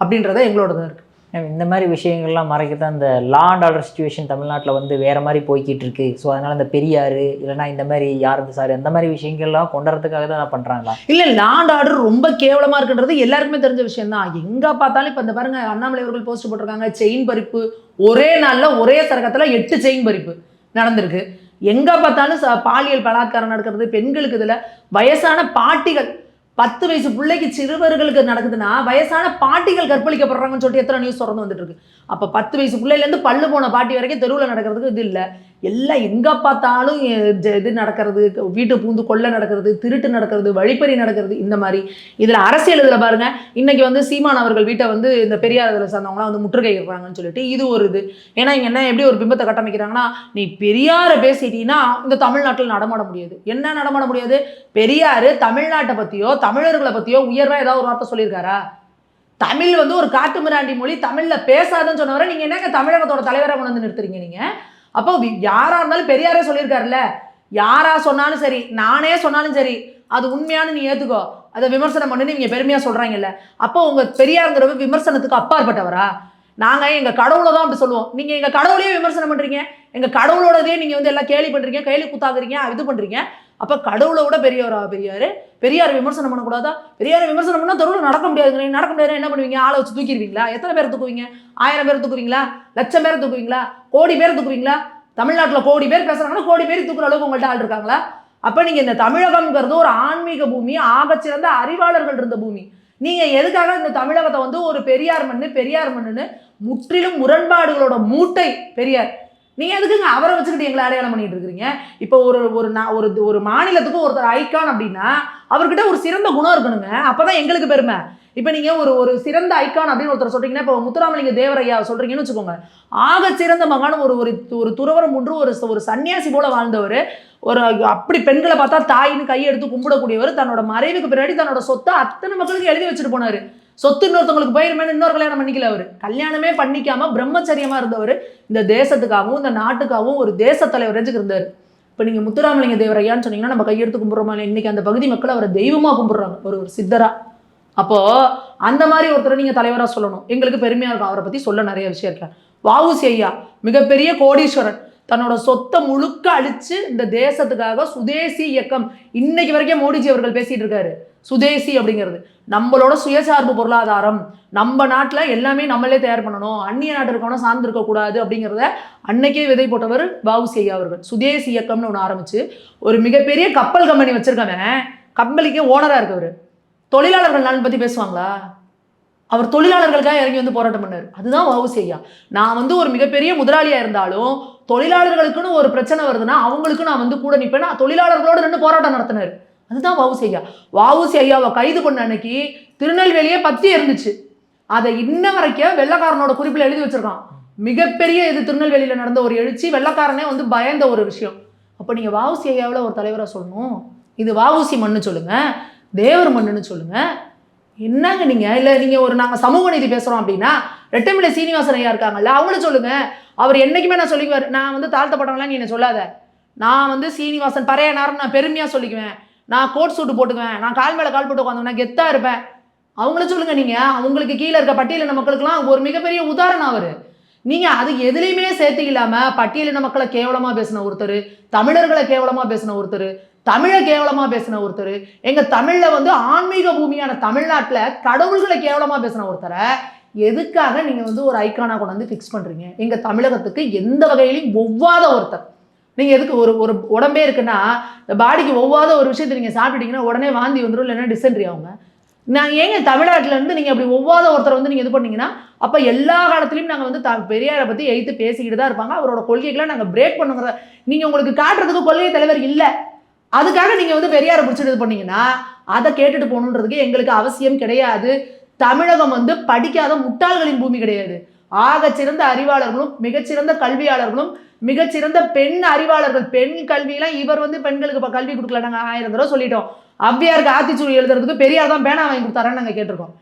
அப்படின்றத எங்களோட தான் இருக்குது இந்த மாதிரி விஷயங்கள்லாம் மறைக்க தான் இந்த லா அண்ட் ஆர்டர் சுச்சுவேஷன் தமிழ்நாட்டில் வந்து வேறு மாதிரி போய்கிட்டு இருக்கு ஸோ அதனால் இந்த பெரியார் இல்லைன்னா இந்த மாதிரி யார் இந்த சார் இந்த மாதிரி விஷயங்கள்லாம் கொண்டாடுறதுக்காக தான் தான் பண்ணுறாங்களா இல்ல லாண்ட் ஆர்டர் ரொம்ப கேவலமாக இருக்குன்றது எல்லாருக்குமே தெரிஞ்ச விஷயம் தான் எங்கே பார்த்தாலும் இப்போ இந்த பாருங்க அண்ணாமலை அவர்கள் போஸ்ட் போட்டிருக்காங்க செயின் பறிப்பு. ஒரே நாளில் ஒரே சரகத்தில் எட்டு செயின் பறிப்பு நடந்திருக்கு. எங்கே பார்த்தாலும் ச- பாலியல் பலாத்காரம் நடக்கிறது பெண்களுக்கு இதில் வயசான பாட்டிகள் பத்து வயசு பிள்ளைக்கு சிறுவர்களுக்கு நடக்குதுன்னா வயசான பாட்டிகள் கற்பழிக்கப்படுறாங்கன்னு சொல்லிட்டு எத்தனை நியூஸ் தொடர்ந்து வந்துட்டு இருக்கு. அப்போ பத்து வயசு பிள்ளையிலேருந்து பல்லு போன பாட்டி வரைக்கும் தெருவில் நடக்கிறதுக்கு இது இல்லை. எல்லாம் எங்கே பார்த்தாலும் இது நடக்கிறது வீட்டு பூந்து கொள்ளை நடக்கிறது திருட்டு நடக்கிறது வழிப்பறி நடக்கிறது இந்த மாதிரி. இதில் அரசியல் இதில் பாருங்கள் இன்றைக்கி வந்து சீமான் அவர்கள் வீட்டை வந்து இந்த பெரியார் இதில் சேர்ந்தவங்களாம் வந்து முற்றுகையிடுறாங்கன்னு சொல்லிட்டு இது ஒரு இது. ஏன்னா இங்கே என்ன எப்படி ஒரு பிம்பத்தை கட்டமைக்கிறாங்கன்னா நீ பெரியாரை பேசிட்டீங்கன்னா இந்த தமிழ்நாட்டில் நடமாட முடியாது. என்ன நடமாட முடியாது? பெரியார் தமிழ்நாட்டை பற்றியோ தமிழர்களை பற்றியோ உயர்வாக ஏதாவது ஒரு வார்த்தை சொல்லியிருக்காரா? தமிழ் வந்து ஒரு காட்டு மிராண்டி மொழி தமிழில் பேசாதுன்னு சொன்னவரை நீங்கள் என்னங்க தமிழகத்தோட தலைவரை கொண்டு வந்து நிறுத்துறீங்க நீங்கள் அப்போ யாராக யாரா இருந்தாலும் பெரியாரே சொல்லியிருக்காருல்ல. யாரா சொன்னாலும் சரி நானே சொன்னாலும் சரி அது உண்மையானு நீ ஏத்துக்கோ. அதை விமர்சனம் பண்ணி நீங்க பெருமையா சொல்றாங்கல்ல. அப்போ உங்க பெரியாருங்கிறவ விமர்சனத்துக்கு அப்பாற்பட்டவரா? நாங்க எங்க கடவுளை தான் அப்படி சொல்லுவோம். நீங்க எங்க கடவுளையே விமர்சனம் பண்றீங்க. எங்க கடவுளோடதே நீங்க வந்து எல்லாம் கேலி பண்றீங்க கேலி குத்தாக்குறீங்க இது பண்றீங்க. அப்போ கடவுளை விட பெரியவரா பெரியார்? பெரியார் விமர்சனம் பண்ணக்கூடாதா? பெரியார் விமர்சனம் பண்ணால் தெருவில் நடக்க முடியாது. நீங்கள் நடக்க முடியாது என்ன பண்ணுவீங்க? ஆளை வச்சு தூக்கிடுவீங்களா? எத்தனை பேர் தூக்குவீங்க? ஆயிரம் பேர் தூக்குவீங்களா? லட்சம் பேர் தூக்குவீங்களா? கோடி பேர் தூக்குவீங்களா? தமிழ்நாட்டில் கோடி பேர் பேசுகிறாங்கன்னா கோடி பேர் தூக்குற அளவுக்கு உங்கள்கிட்ட ஆள் இருக்காங்களா? அப்போ நீங்கள் இந்த தமிழகம்ங்கிறது ஒரு ஆன்மீக பூமி ஆகச்சிறந்த அறிவாளர்கள் இருந்த பூமி. நீங்கள் எதுக்காக இந்த தமிழகத்தை வந்து ஒரு பெரியார் மண்ணு பெரியார் மண்ணுன்னு முற்றிலும் முரண்பாடுகளோட மூட்டை பெரியார். நீங்கள் எதுக்குங்க அவரை வச்சுக்கிட்டு எங்களை அடையாளம் பண்ணிட்டு இருக்கிறீங்க? இப்போ ஒரு ஒரு நா- ஒரு ஒரு மாநிலத்துக்கு ஒருத்தர் ஐக்கான் அப்படின்னா அவர்கிட்ட ஒரு சிறந்த குணம் இருக்கணுங்க. அப்போ தான் எங்களுக்கு பெருமை. இப்போ நீங்கள் ஒரு ஒரு சிறந்த ஐக்கான் அப்படின்னு ஒருத்தர் சொல்கிறீங்கன்னா இப்போ முத்துராமலிங்க தேவரையா சொல்கிறீங்கன்னு வச்சுக்கோங்க. ஆக சிறந்த மகான் ஒரு ஒரு ஒரு துறவரம் ஒன்று ஒரு ஒரு சன்னியாசி போல வாழ்ந்தவர். ஒரு அப்படி பெண்களை பார்த்தா தாயின்னு கையெடுத்து கும்பிடக்கூடியவர். தன்னோட மறைவுக்கு பின்னாடி தன்னோட சொத்தை அத்தனை மக்களுக்கு எழுதி வச்சுட்டு போனார். சொத்து இன்னொருத்தவங்களுக்கு போயிருமேனு இன்னொரு கல்யாணம் பண்ணிக்கல அவர். கல்யாணமே பண்ணிக்காம பிரம்மச்சரியமா இருந்தவர் இந்த தேசத்துக்காகவும் இந்த நாட்டுக்காகவும் ஒரு தேச தலைவர் இருந்தார். இப்போ நீங்கள் முத்துராமலிங்க தேவரையான்னு சொன்னீங்கன்னா நம்ம கையெடுத்து கும்பிட்றோமா இல்லை இன்னைக்கு அந்த பகுதி மக்கள் அவரை தெய்வமாக கும்பிட்றாங்க. ஒரு ஒரு சித்தரா. அப்போ அந்த மாதிரி ஒருத்தரை நீங்க தலைவரா சொல்லணும். எங்களுக்கு பெருமையா இருக்கும். அவரை பத்தி சொல்ல நிறைய விஷயம் இருக்கு. வாவுசி ஐயா மிகப்பெரிய கோடீஸ்வரன். தன்னோட சொத்தை முழுக்க அழிச்சு இந்த தேசத்துக்காக சுதேசி இயக்கம். இன்னைக்கு வரைக்கும் மோடிஜி அவர்கள் பேசிட்டு இருக்காரு. சுதேசி அப்படிங்கிறது. நம்மளோட சுயசார்பு பொருளாதாரம். நம்ம நாட்டில் எல்லாமே நம்மளே தயார் பண்ணணும். அந்நிய நாட்டு இருக்கவன சார்ந்து இருக்கக்கூடாது அப்படிங்கிறத அன்னைக்கே விதை போட்டவர் வஉசி ஐயா அவர்கள். சுதேசி இயக்கம்னு ஒன்று ஆரம்பிச்சு ஒரு மிகப்பெரிய கப்பல் கம்பெனி வச்சிருக்கவன். கம்பெனிக்கு ஓனராக இருக்கவர். தொழிலாளர்கள் நலன் பற்றி பேசுவாங்களா? அவர் தொழிலாளர்களுக்காக இறங்கி வந்து போராட்டம் பண்ணார். அதுதான் வவுசி ஐயா நான் வந்து ஒரு மிகப்பெரிய முதலாளியாக இருந்தாலும் தொழிலாளர்களுக்குன்னு ஒரு பிரச்சனை வருதுன்னா அவங்களுக்கு நான் வந்து கூட நிற்பேன் தொழிலாளர்களோட நின்று போராட்டம் நடத்தினார் அதுதான் வவுசி ஐயா வவுசி ஐயாவை கைது பண்ண அன்னைக்கு திருநெல்வேலியே பற்றி இருந்துச்சு. அதை இன்ன வரைக்கும் வெள்ளக்காரனோட குறிப்பில் எழுதி வச்சிருக்கான். மிகப்பெரிய இது திருநெல்வேலியில் நடந்த ஒரு எழுச்சி வெள்ளக்காரனே வந்து பயந்த ஒரு விஷயம். அப்போ நீங்கள் வவுசி ஐயாவில் ஒரு தலைவராக சொல்லணும். இது வவுசி மண்ணு சொல்லுங்கள் தேவர் மண்ணுன்னு சொல்லுங்கள் என்னங்க நீங்கள் இல்லை நீங்கள் ஒரு நாங்கள் சமூக நீதி பேசுகிறோம் அப்படின்னா ரெட்டமிலை சீனிவாசன் ஐயா இருக்காங்கல்ல அவங்களும் சொல்லுங்கள் அவர் என்னைக்குமே நான் சொல்லிக்குவார். நான் வந்து தாழ்த்தப்பட்டவங்களாம் நீ என்ன சொல்லாத. நான் வந்து சீனிவாசன் பறையனார்னு நான் பெருமையாக சொல்லிக்குவேன். நான் கோட் சூட்டு போட்டுக்குவேன். நான் கால் மேலே கால் போட்டு உட்காந்து நான் கெத்தா இருப்பேன். அவங்கள சொல்லுங்க நீங்க. அவங்களுக்கு கீழே இருக்க பட்டியலின மக்களுக்கெல்லாம் ஒரு மிகப்பெரிய உதாரணம் அவர். நீங்க அது எதுலையுமே இல்லாமல் பட்டியலின மக்களை கேவலமா பேசின ஒருத்தர் தமிழர்களை கேவலமா பேசின ஒருத்தர் தமிழை கேவலமா பேசின ஒருத்தர் எங்க தமிழ்ல வந்து ஆன்மீக பூமியான தமிழ்நாட்டில் கடவுள்களை கேவலமா பேசின ஒருத்தரை எதுக்காக நீங்க வந்து ஒரு ஐக்கானா கொண்டு வந்து ஃபிக்ஸ் பண்றீங்க? எங்க தமிழகத்துக்கு எந்த வகையிலையும் ஒவ்வாத ஒருத்தர். நீங்கள் எதுக்கு ஒரு ஒரு உடம்பே இருக்குன்னா இந்த பாடிக்கு ஒவ்வாத ஒரு விஷயத்தை நீங்கள் சாப்பிட்டீங்கன்னா உடனே வாந்தி வந்துடும் இல்லைன்னா டிசென்ட்ரி ஆகுங்க. நான் ஏங்க தமிழ்நாட்டிலேருந்து இருந்து அப்படி ஒவ்வாத ஒருத்தர் வந்து நீங்கள் இது பண்ணீங்கன்னா அப்போ எல்லா காலத்துலேயும் நாங்கள் வந்து த- பெரியாரை பற்றி எய்த்து பேசிக்கிட்டு தான் இருப்பாங்க. அவரோட கொள்கைகளை நாங்கள் பிரேக் பண்ணுங்கிற நீங்கள் உங்களுக்கு காட்டுறதுக்கு கொள்கை தலைவர் இல்லை. அதுக்காக நீங்கள் வந்து பெரியாரை பிடிச்சிட்டு இது பண்ணீங்கன்னா அதை கேட்டுட்டு போகணுன்றதுக்கு எங்களுக்கு அவசியம் கிடையாது. தமிழகம் வந்து படிக்காத முட்டாள்களின் பூமி கிடையாது. ஆகச் சிறந்த அறிவாளர்களும் மிகச்சிறந்த கல்வியாளர்களும் மிகச்சிறந்த பெண் அறிவாளர்கள் பெண் கல்வியெல்லாம் இவர் வந்து பெண்களுக்கு இப்போ கல்வி கொடுக்கல. நாங்கள் ஆயிரம் தடவை சொல்லிட்டோம். அவ்வியாருக்கு ஆத்திச்சூடி எழுதுறதுக்கு பெரியார் தான் பேனா வாங்கி கொடுத்தாரன்னு நாங்கள் கேட்டிருக்கோம்.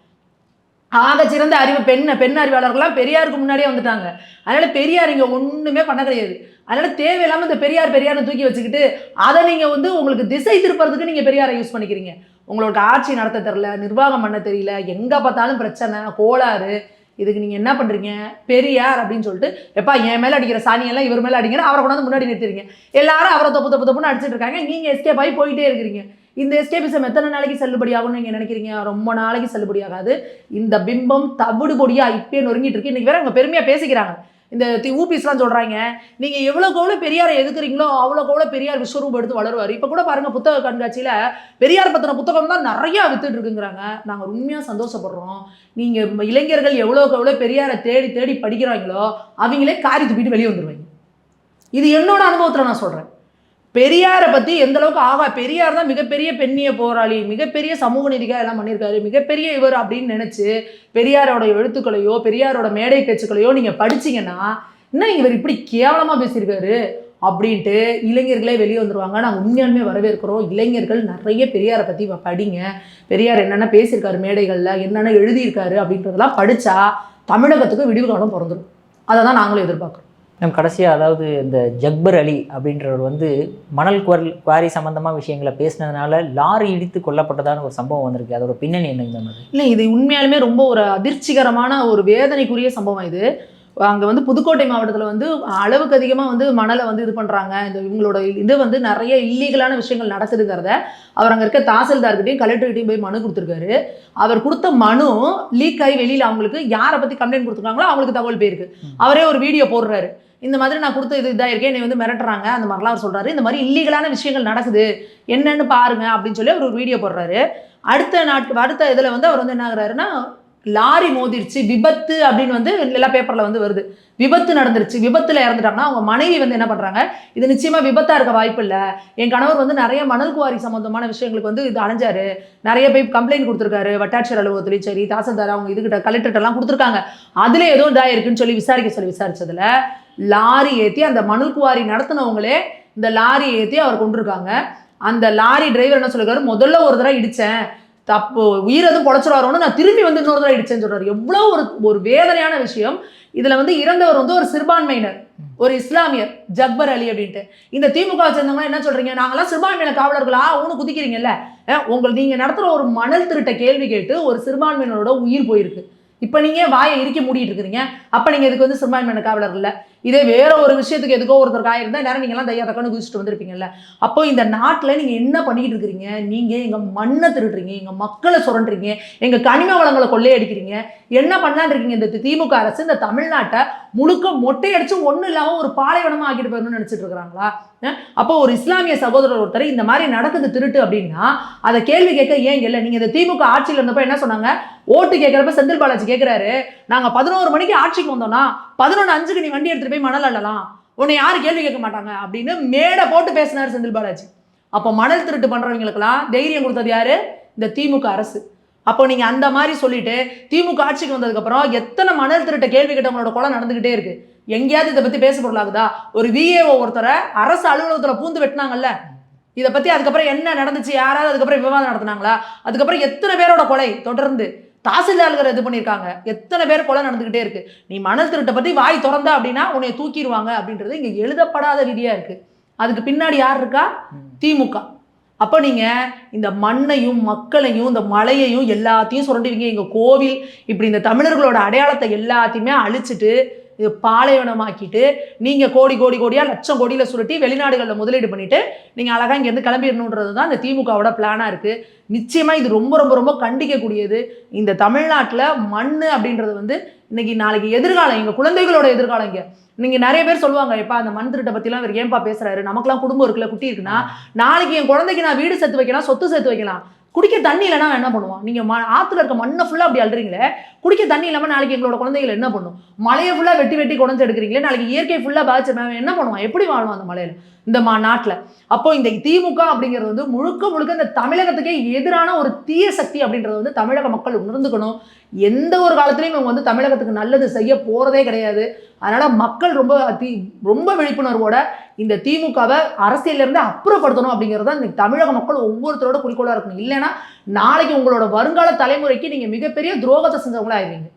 ஆக சிறந்த அறிவு பெண் பெண் அறிவாளர்கள்லாம் பெரியாருக்கு முன்னாடியே வந்துட்டாங்க. அதனால பெரியார் இங்கே ஒன்றுமே பண்ண கிடையாது. அதனால தேவையில்லாமல் இந்த பெரியார் பெரியார்னு தூக்கி வச்சுக்கிட்டு அதை நீங்கள் வந்து உங்களுக்கு திசை திருப்பறதுக்கு நீங்கள் பெரியாரை யூஸ் பண்ணிக்கிறீங்க. உங்களுக்கு ஆட்சி நடத்த தெரில நிர்வாகம் பண்ண தெரியல எங்கே பார்த்தாலும் பிரச்சனை கோளாறு இதுக்கு நீங்கள் என்ன பண்ணுறீங்க பெரியார் அப்படின்னு சொல்லிட்டு எப்பா என் மேலே அடிக்கிற சாணியெல்லாம் இவர் மேலே அடிக்கிற அவரை கொண்டாந்து முன்னாடி நிறுத்திடுங்க. எல்லாரும் அவரை தப்பு தப்பு தப்புன்னு அடிச்சுட்டு இருக்காங்க. நீங்கள் எஸ்கேப் ஆகி போயிட்டே இருக்கிறீங்க. இந்த எஸ்கேபிசம் எத்தனை நாளைக்கு செல்லுபடி ஆகும்னு நீங்கள் நினைக்கிறீங்க? ரொம்ப நாளைக்கு செல்லுபடி ஆகாது. இந்த பிம்பம் தவிடு பொடியாக இப்பயே நொறுங்கிட்டு இருக்கு. இன்றைக்கி வேற அவங்க பெருமையாக பேசிக்கிறாங்க. இந்த தி ஊபிஸ்லாம் சொல்கிறாங்க நீங்கள் எவ்வளோக்கு எவ்வளோ பெரியாரை எதுக்குறீங்களோ அவ்வளோக்கு எவ்வளவு பெரியார் விஸ்வரூபம் எடுத்து வளருவார். இப்போ கூட பாருங்கள் புத்தக கண்காட்சியில் பெரியார் பத்தின புத்தகம் தான் நிறையா வித்துட்டு இருக்குங்கிறாங்க. நாங்கள் உண்மையாக சந்தோஷப்படுறோம். நீங்கள் இளைஞர்கள் எவ்வளோக்கு எவ்வளோ பெரியாரை தேடி தேடி படிக்கிறாங்களோ அவங்களே காரி துப்பிட்டு வெளியே வந்துடுவாங்க இது என்னோட அனுபவத்தில் நான் சொல்கிறேன் பெரியாரை பற்றி எந்த அளவுக்கு ஆகா பெரியார் தான் மிகப்பெரிய பெண்ணிய போராளி மிகப்பெரிய சமூக நீதிக்காக எல்லாம் பண்ணியிருக்காரு மிகப்பெரிய இவர் அப்படின்னு நினச்சி பெரியாரோட எழுத்துக்களையோ பெரியாரோட மேடை பேச்சுக்களையோ நீங்கள் படிச்சீங்கன்னா என்ன இவர் இப்படி கேவலமாக பேசியிருக்காரு அப்படின்ட்டு இளைஞர்களே வெளியே வந்துருவாங்க. நாங்கள் உண்மையாலுமே வரவேற்கிறோம். இளைஞர்கள் நிறைய பெரியாரை பற்றி படிங்க. பெரியார் என்னென்ன பேசியிருக்காரு மேடைகளில் என்னென்ன எழுதியிருக்காரு அப்படின்றதெல்லாம் படித்தா தமிழகத்துக்கு விடிவு காலம் பிறந்துடும் அதை தான் நாங்களும் எதிர்பார்க்குறோம். நம்ம கடைசியாக அதாவது இந்த ஜக்பர் அலி அப்படின்றவர் வந்து மணல் குவல் குவாரி சம்மந்தமாக விஷயங்களை பேசினதுனால லாரி இடித்து கொல்லப்பட்டதான ஒரு சம்பவம் வந்திருக்கு. அதோட பின்னணி என்னங்க மேம் இல்லை இது உண்மையாலுமே ரொம்ப ஒரு அதிர்ச்சிகரமான ஒரு வேதனைக்குரிய சம்பவம் இது. அங்கே வந்து புதுக்கோட்டை மாவட்டத்தில் வந்து அளவுக்கு அதிகமாக வந்து மணலை வந்து இது பண்ணுறாங்க இந்த இவங்களோட இது வந்து நிறைய இல்லீகலான விஷயங்கள் நடக்குதுங்கிறத அவர் அங்கே இருக்க தாசில்தார்கிட்டையும் கலெக்டர்கிட்டையும் போய் மனு கொடுத்துருக்காரு. அவர் கொடுத்த மனு லீக் ஆகி வெளியில் அவங்களுக்கு யாரை பற்றி கம்ப்ளைண்ட் கொடுத்துருக்காங்களோ அவங்களுக்கு தகவல் போயிருக்கு. அவரே ஒரு வீடியோ போடுறாரு. இந்த மாதிரி நான் கொடுத்த இது இதாக இருக்கேன் என்னை வந்து மிரட்டுறாங்க அந்த மாதிரிலாம் அவர் சொல்கிறாரு இந்த மாதிரி இல்லீகலான விஷயங்கள் நடக்குது. என்னன்னு பாருங்க அப்படின்னு சொல்லி அவர் ஒரு வீடியோ போடுறாரு. அடுத்த நாட்டு அடுத்த இதில் வந்து அவர் வந்து என்ன ஆகுறாருன்னா லாரி மோதிருச்சு விபத்து அப்படின்னு வந்து எல்லா பேப்பரில் வந்து வருது. விபத்து நடந்துருச்சு விபத்தில் இறந்துட்டாங்கன்னா அவங்க மனைவி வந்து என்ன பண்ணுறாங்க இது நிச்சயமாக விபத்தாக இருக்க வாய்ப்பு இல்லை. என் கணவர் வந்து நிறைய மணல் குவாரி சம்மந்தமான விஷயங்களுக்கு வந்து இது அலைஞ்சாரு. நிறைய போய் கம்ப்ளைண்ட் கொடுத்துருக்காரு. வட்டாட்சியர் அலுவலகத்துலையும் சரி தாசில்தார் அவங்க இதுகிட்ட கலெக்டர்கிட்டலாம் கொடுத்துருக்காங்க. அதில் ஏதோ இதாக இருக்குன்னு சொல்லி விசாரிக்க சொல்லி விசாரிச்சதில் லாரி ஏற்றி அந்த மணல் குவாரி நடத்தினவங்களே இந்த லாரி ஏற்றி அவர் கொண்டிருக்காங்க. அந்த லாரி டிரைவர் என்ன சொல்லியிருக்காரு முதல்ல ஒரு தடவை இடித்தேன் தப்பு உயிர் எதுவும் பொழைச்சிருவாரோன்னு நான் திரும்பி வந்து இன்னொரு தடவை இடிச்சேன்னு சொல்றாரு. எவ்வளோ ஒரு ஒரு வேதனையான விஷயம். இதில் வந்து இறந்தவர் வந்து ஒரு சிறுபான்மையினர் ஒரு இஸ்லாமியர் ஜக்பர் அலி அப்படின்ட்டு. இந்த திமுக சேர்ந்தவங்க என்ன சொல்றீங்க? நாங்களாம் சிறுபான்மையின காவலர்களா? ஒன்று குதிக்கிறீங்கல்ல. உங்கள் நீங்கள் நடத்துகிற ஒரு மணல் திருட்ட கேள்வி கேட்டு ஒரு சிறுபான்மையினரோட உயிர் போயிருக்கு. இப்போ நீங்கள் வாயை இறுக்கி மூடிட்டு இருக்கிறீங்க? அப்போ நீங்கள் இதுக்கு வந்து சிறுபான்மையினர் காவலர் இல்லை. இதே வேற ஒரு விஷயத்துக்கு எதுக்கோ ஒருத்தர் காயிருந்தா நேரம் நீங்களாம் தையா தக்கன்னு குதிச்சுட்டு வந்திருப்பீங்கல்ல. அப்போ இந்த நாட்டில் நீங்கள் என்ன பண்ணிக்கிட்டு இருக்கிறீங்க? நீங்கள் எங்கள் மண்ணை திருடுறீங்க எங்கள் மக்களை சுரண்டுறீங்க எங்கள் கனிம வளங்களை கொள்ளையடிக்கிறீங்க என்ன பண்ணலான்னு இருக்கீங்க? இந்த திமுக அரசு இந்த தமிழ்நாட்டை முழுக்க மொட்டையடிச்சு ஒன்றும் இல்லாமல் ஒரு பாலைவனமாக ஆக்கிட்டு போயிடணும்னு நினச்சிட்டு இருக்கிறாங்களா? அப்போ ஒரு இஸ்லாமிய சகோதரர் ஒருத்தர் இந்த மாதிரி நடக்குது திருட்டு அப்படின்னா அதை கேள்வி கேட்க ஏன் இல்லை நீங்கள் இந்த திமுக ஆட்சியில் இருந்தப்போ என்ன சொன்னாங்க? ஓட்டு கேட்குறப்ப செந்தில் பாலாஜி கேட்குறாரு நாங்கள் பதினோரு மணிக்கு ஆட்சிக்கு வந்தோம்னா பதினொன்று அஞ்சுக்கு நீ வண்டி எடுத்துகிட்டு போய் மணல் அள்ளலாம். உன்னை யாரும் கேள்வி கேட்க மாட்டாங்க அப்படின்னு மேடை போட்டு பேசினார் செந்தில் பாலாஜி. அப்போ மணல் திருட்டு பண்ணுறவங்களுக்கெல்லாம் தைரியம் கொடுத்தது யாரு? இந்த திமுக அரசு. அப்போ நீங்கள் அந்த மாதிரி சொல்லிட்டு திமுக ஆட்சிக்கு வந்ததுக்கப்புறம் எத்தனை மணல் திருட்ட கேள்வி கேட்டவங்களோட கொலை நடந்துக்கிட்டே இருக்கு. எங்கேயாவது இதை பற்றி பேச பொருளாகுதா? ஒரு விஏஓ ஒருத்தரை அரசு அலுவலகத்தில் பூந்து வெட்டினாங்கல்ல. இதை பற்றி அதுக்கப்புறம் என்ன நடந்துச்சு? யாராவது அதுக்கப்புறம் விவாதம் நடத்துனாங்களா? அதுக்கப்புறம் எத்தனை பேரோட கொலை? தொடர்ந்து தாசில்தார்கள் இது பண்ணியிருக்காங்க. எத்தனை பேர் கொலை நடந்துக்கிட்டே இருக்கு. நீ மணல் திருட்டை பற்றி வாய் திறந்த அப்படின்னா உன்னை தூக்கிடுவாங்க அப்படின்றது இங்கே எழுதப்படாத விதியாக இருக்கு. அதுக்கு பின்னாடி யார் இருக்கா? திமுக. அப்போ நீங்கள் இந்த மண்ணையும் மக்களையும் இந்த மலையையும் எல்லாத்தையும் சுரண்டுவீங்க எங்கள் கோவில் இப்படி இந்த தமிழர்களோட அடையாளத்தை எல்லாத்தையுமே அழிச்சிட்டு பாலைவனமாக்கிட்டு நீங்கள் கோடி கோடி கோடியாக லட்சம் கோடியில் சுருட்டி வெளிநாடுகளில் முதலீடு பண்ணிட்டு நீங்கள் அழகாக இங்கேருந்து கிளம்பிடணுன்றது தான் இந்த திமுகவோட பிளானாக இருக்குது நிச்சயமாக இது ரொம்ப ரொம்ப ரொம்ப கண்டிக்கக்கூடியது. இந்த தமிழ்நாட்டில் மண் அப்படின்றது வந்து இன்னைக்கு நாளைக்கு எதிர்காலம் எங்கள் குழந்தைகளோட எதிர்காலம் இங்கே. நீங்கள் நிறைய பேர் சொல்லுவாங்க எப்பா அந்த மண் திருட்டை பற்றிலாம் இவர் ஏன்பா பேசுகிறாரு நமக்குலாம் குடும்பம் இருக்குல்ல குட்டி இருக்குன்னா நாளைக்கு என் குழந்தைக்கு நான் வீடு சேர்த்து வைக்கலாம் சொத்து சேர்த்து வைக்கலாம். குடிக்க தண்ணி இல்லைனா என்ன பண்ணுவான்? நீங்கள் ம ஆற்றுல இருக்க மண்ணை ஃபுல்லாக அப்படி அழுறீங்களே குடிக்க தண்ணி இல்லாமல் நாளைக்கு எங்களோட குழந்தைகள் என்ன பண்ணும்? மலையை ஃபுல்லாக வெட்டி வெட்டி குழந்தை எடுக்கிறீங்களே நாளைக்கு இயற்கை ஃபுல்லாக பாதிச்சு அவன் என்ன பண்ணுவான்? எப்படி வாழ்வான் அந்த மலையில் இந்த மா நாட்டில். அப்போ இந்த திமுக அப்படிங்கிறது வந்து முழுக்க முழுக்க இந்த தமிழகத்துக்கே எதிரான ஒரு தீய சக்தி அப்படின்றது வந்து தமிழக மக்கள் உணர்ந்துக்கணும். எந்த ஒரு காலத்துலையும் இவங்க வந்து தமிழகத்துக்கு நல்லது செய்ய போகிறதே கிடையாது. அதனால் மக்கள் ரொம்ப தி ரொம்ப விழிப்புணர்வோட இந்த திமுகவை அரசியலிருந்து அப்புறப்படுத்தணும் அப்படிங்கிறது தான் இந்த தமிழக மக்கள் ஒவ்வொருத்தரோட குறிக்கோளாக இருக்கணும். இல்லைன்னா நாளைக்கு உங்களோட வருங்கால தலைமுறைக்கு நீங்கள் மிகப்பெரிய துரோகத்தை செஞ்சவங்களா ஆயிருவீங்க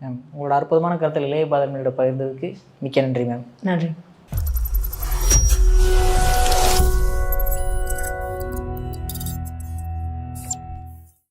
மேம் உங்களோட அற்புதமான கருத்தில் இளைய பாதமையோட பகிர்ந்ததுக்கு மிக்க நன்றி மேம். நன்றி.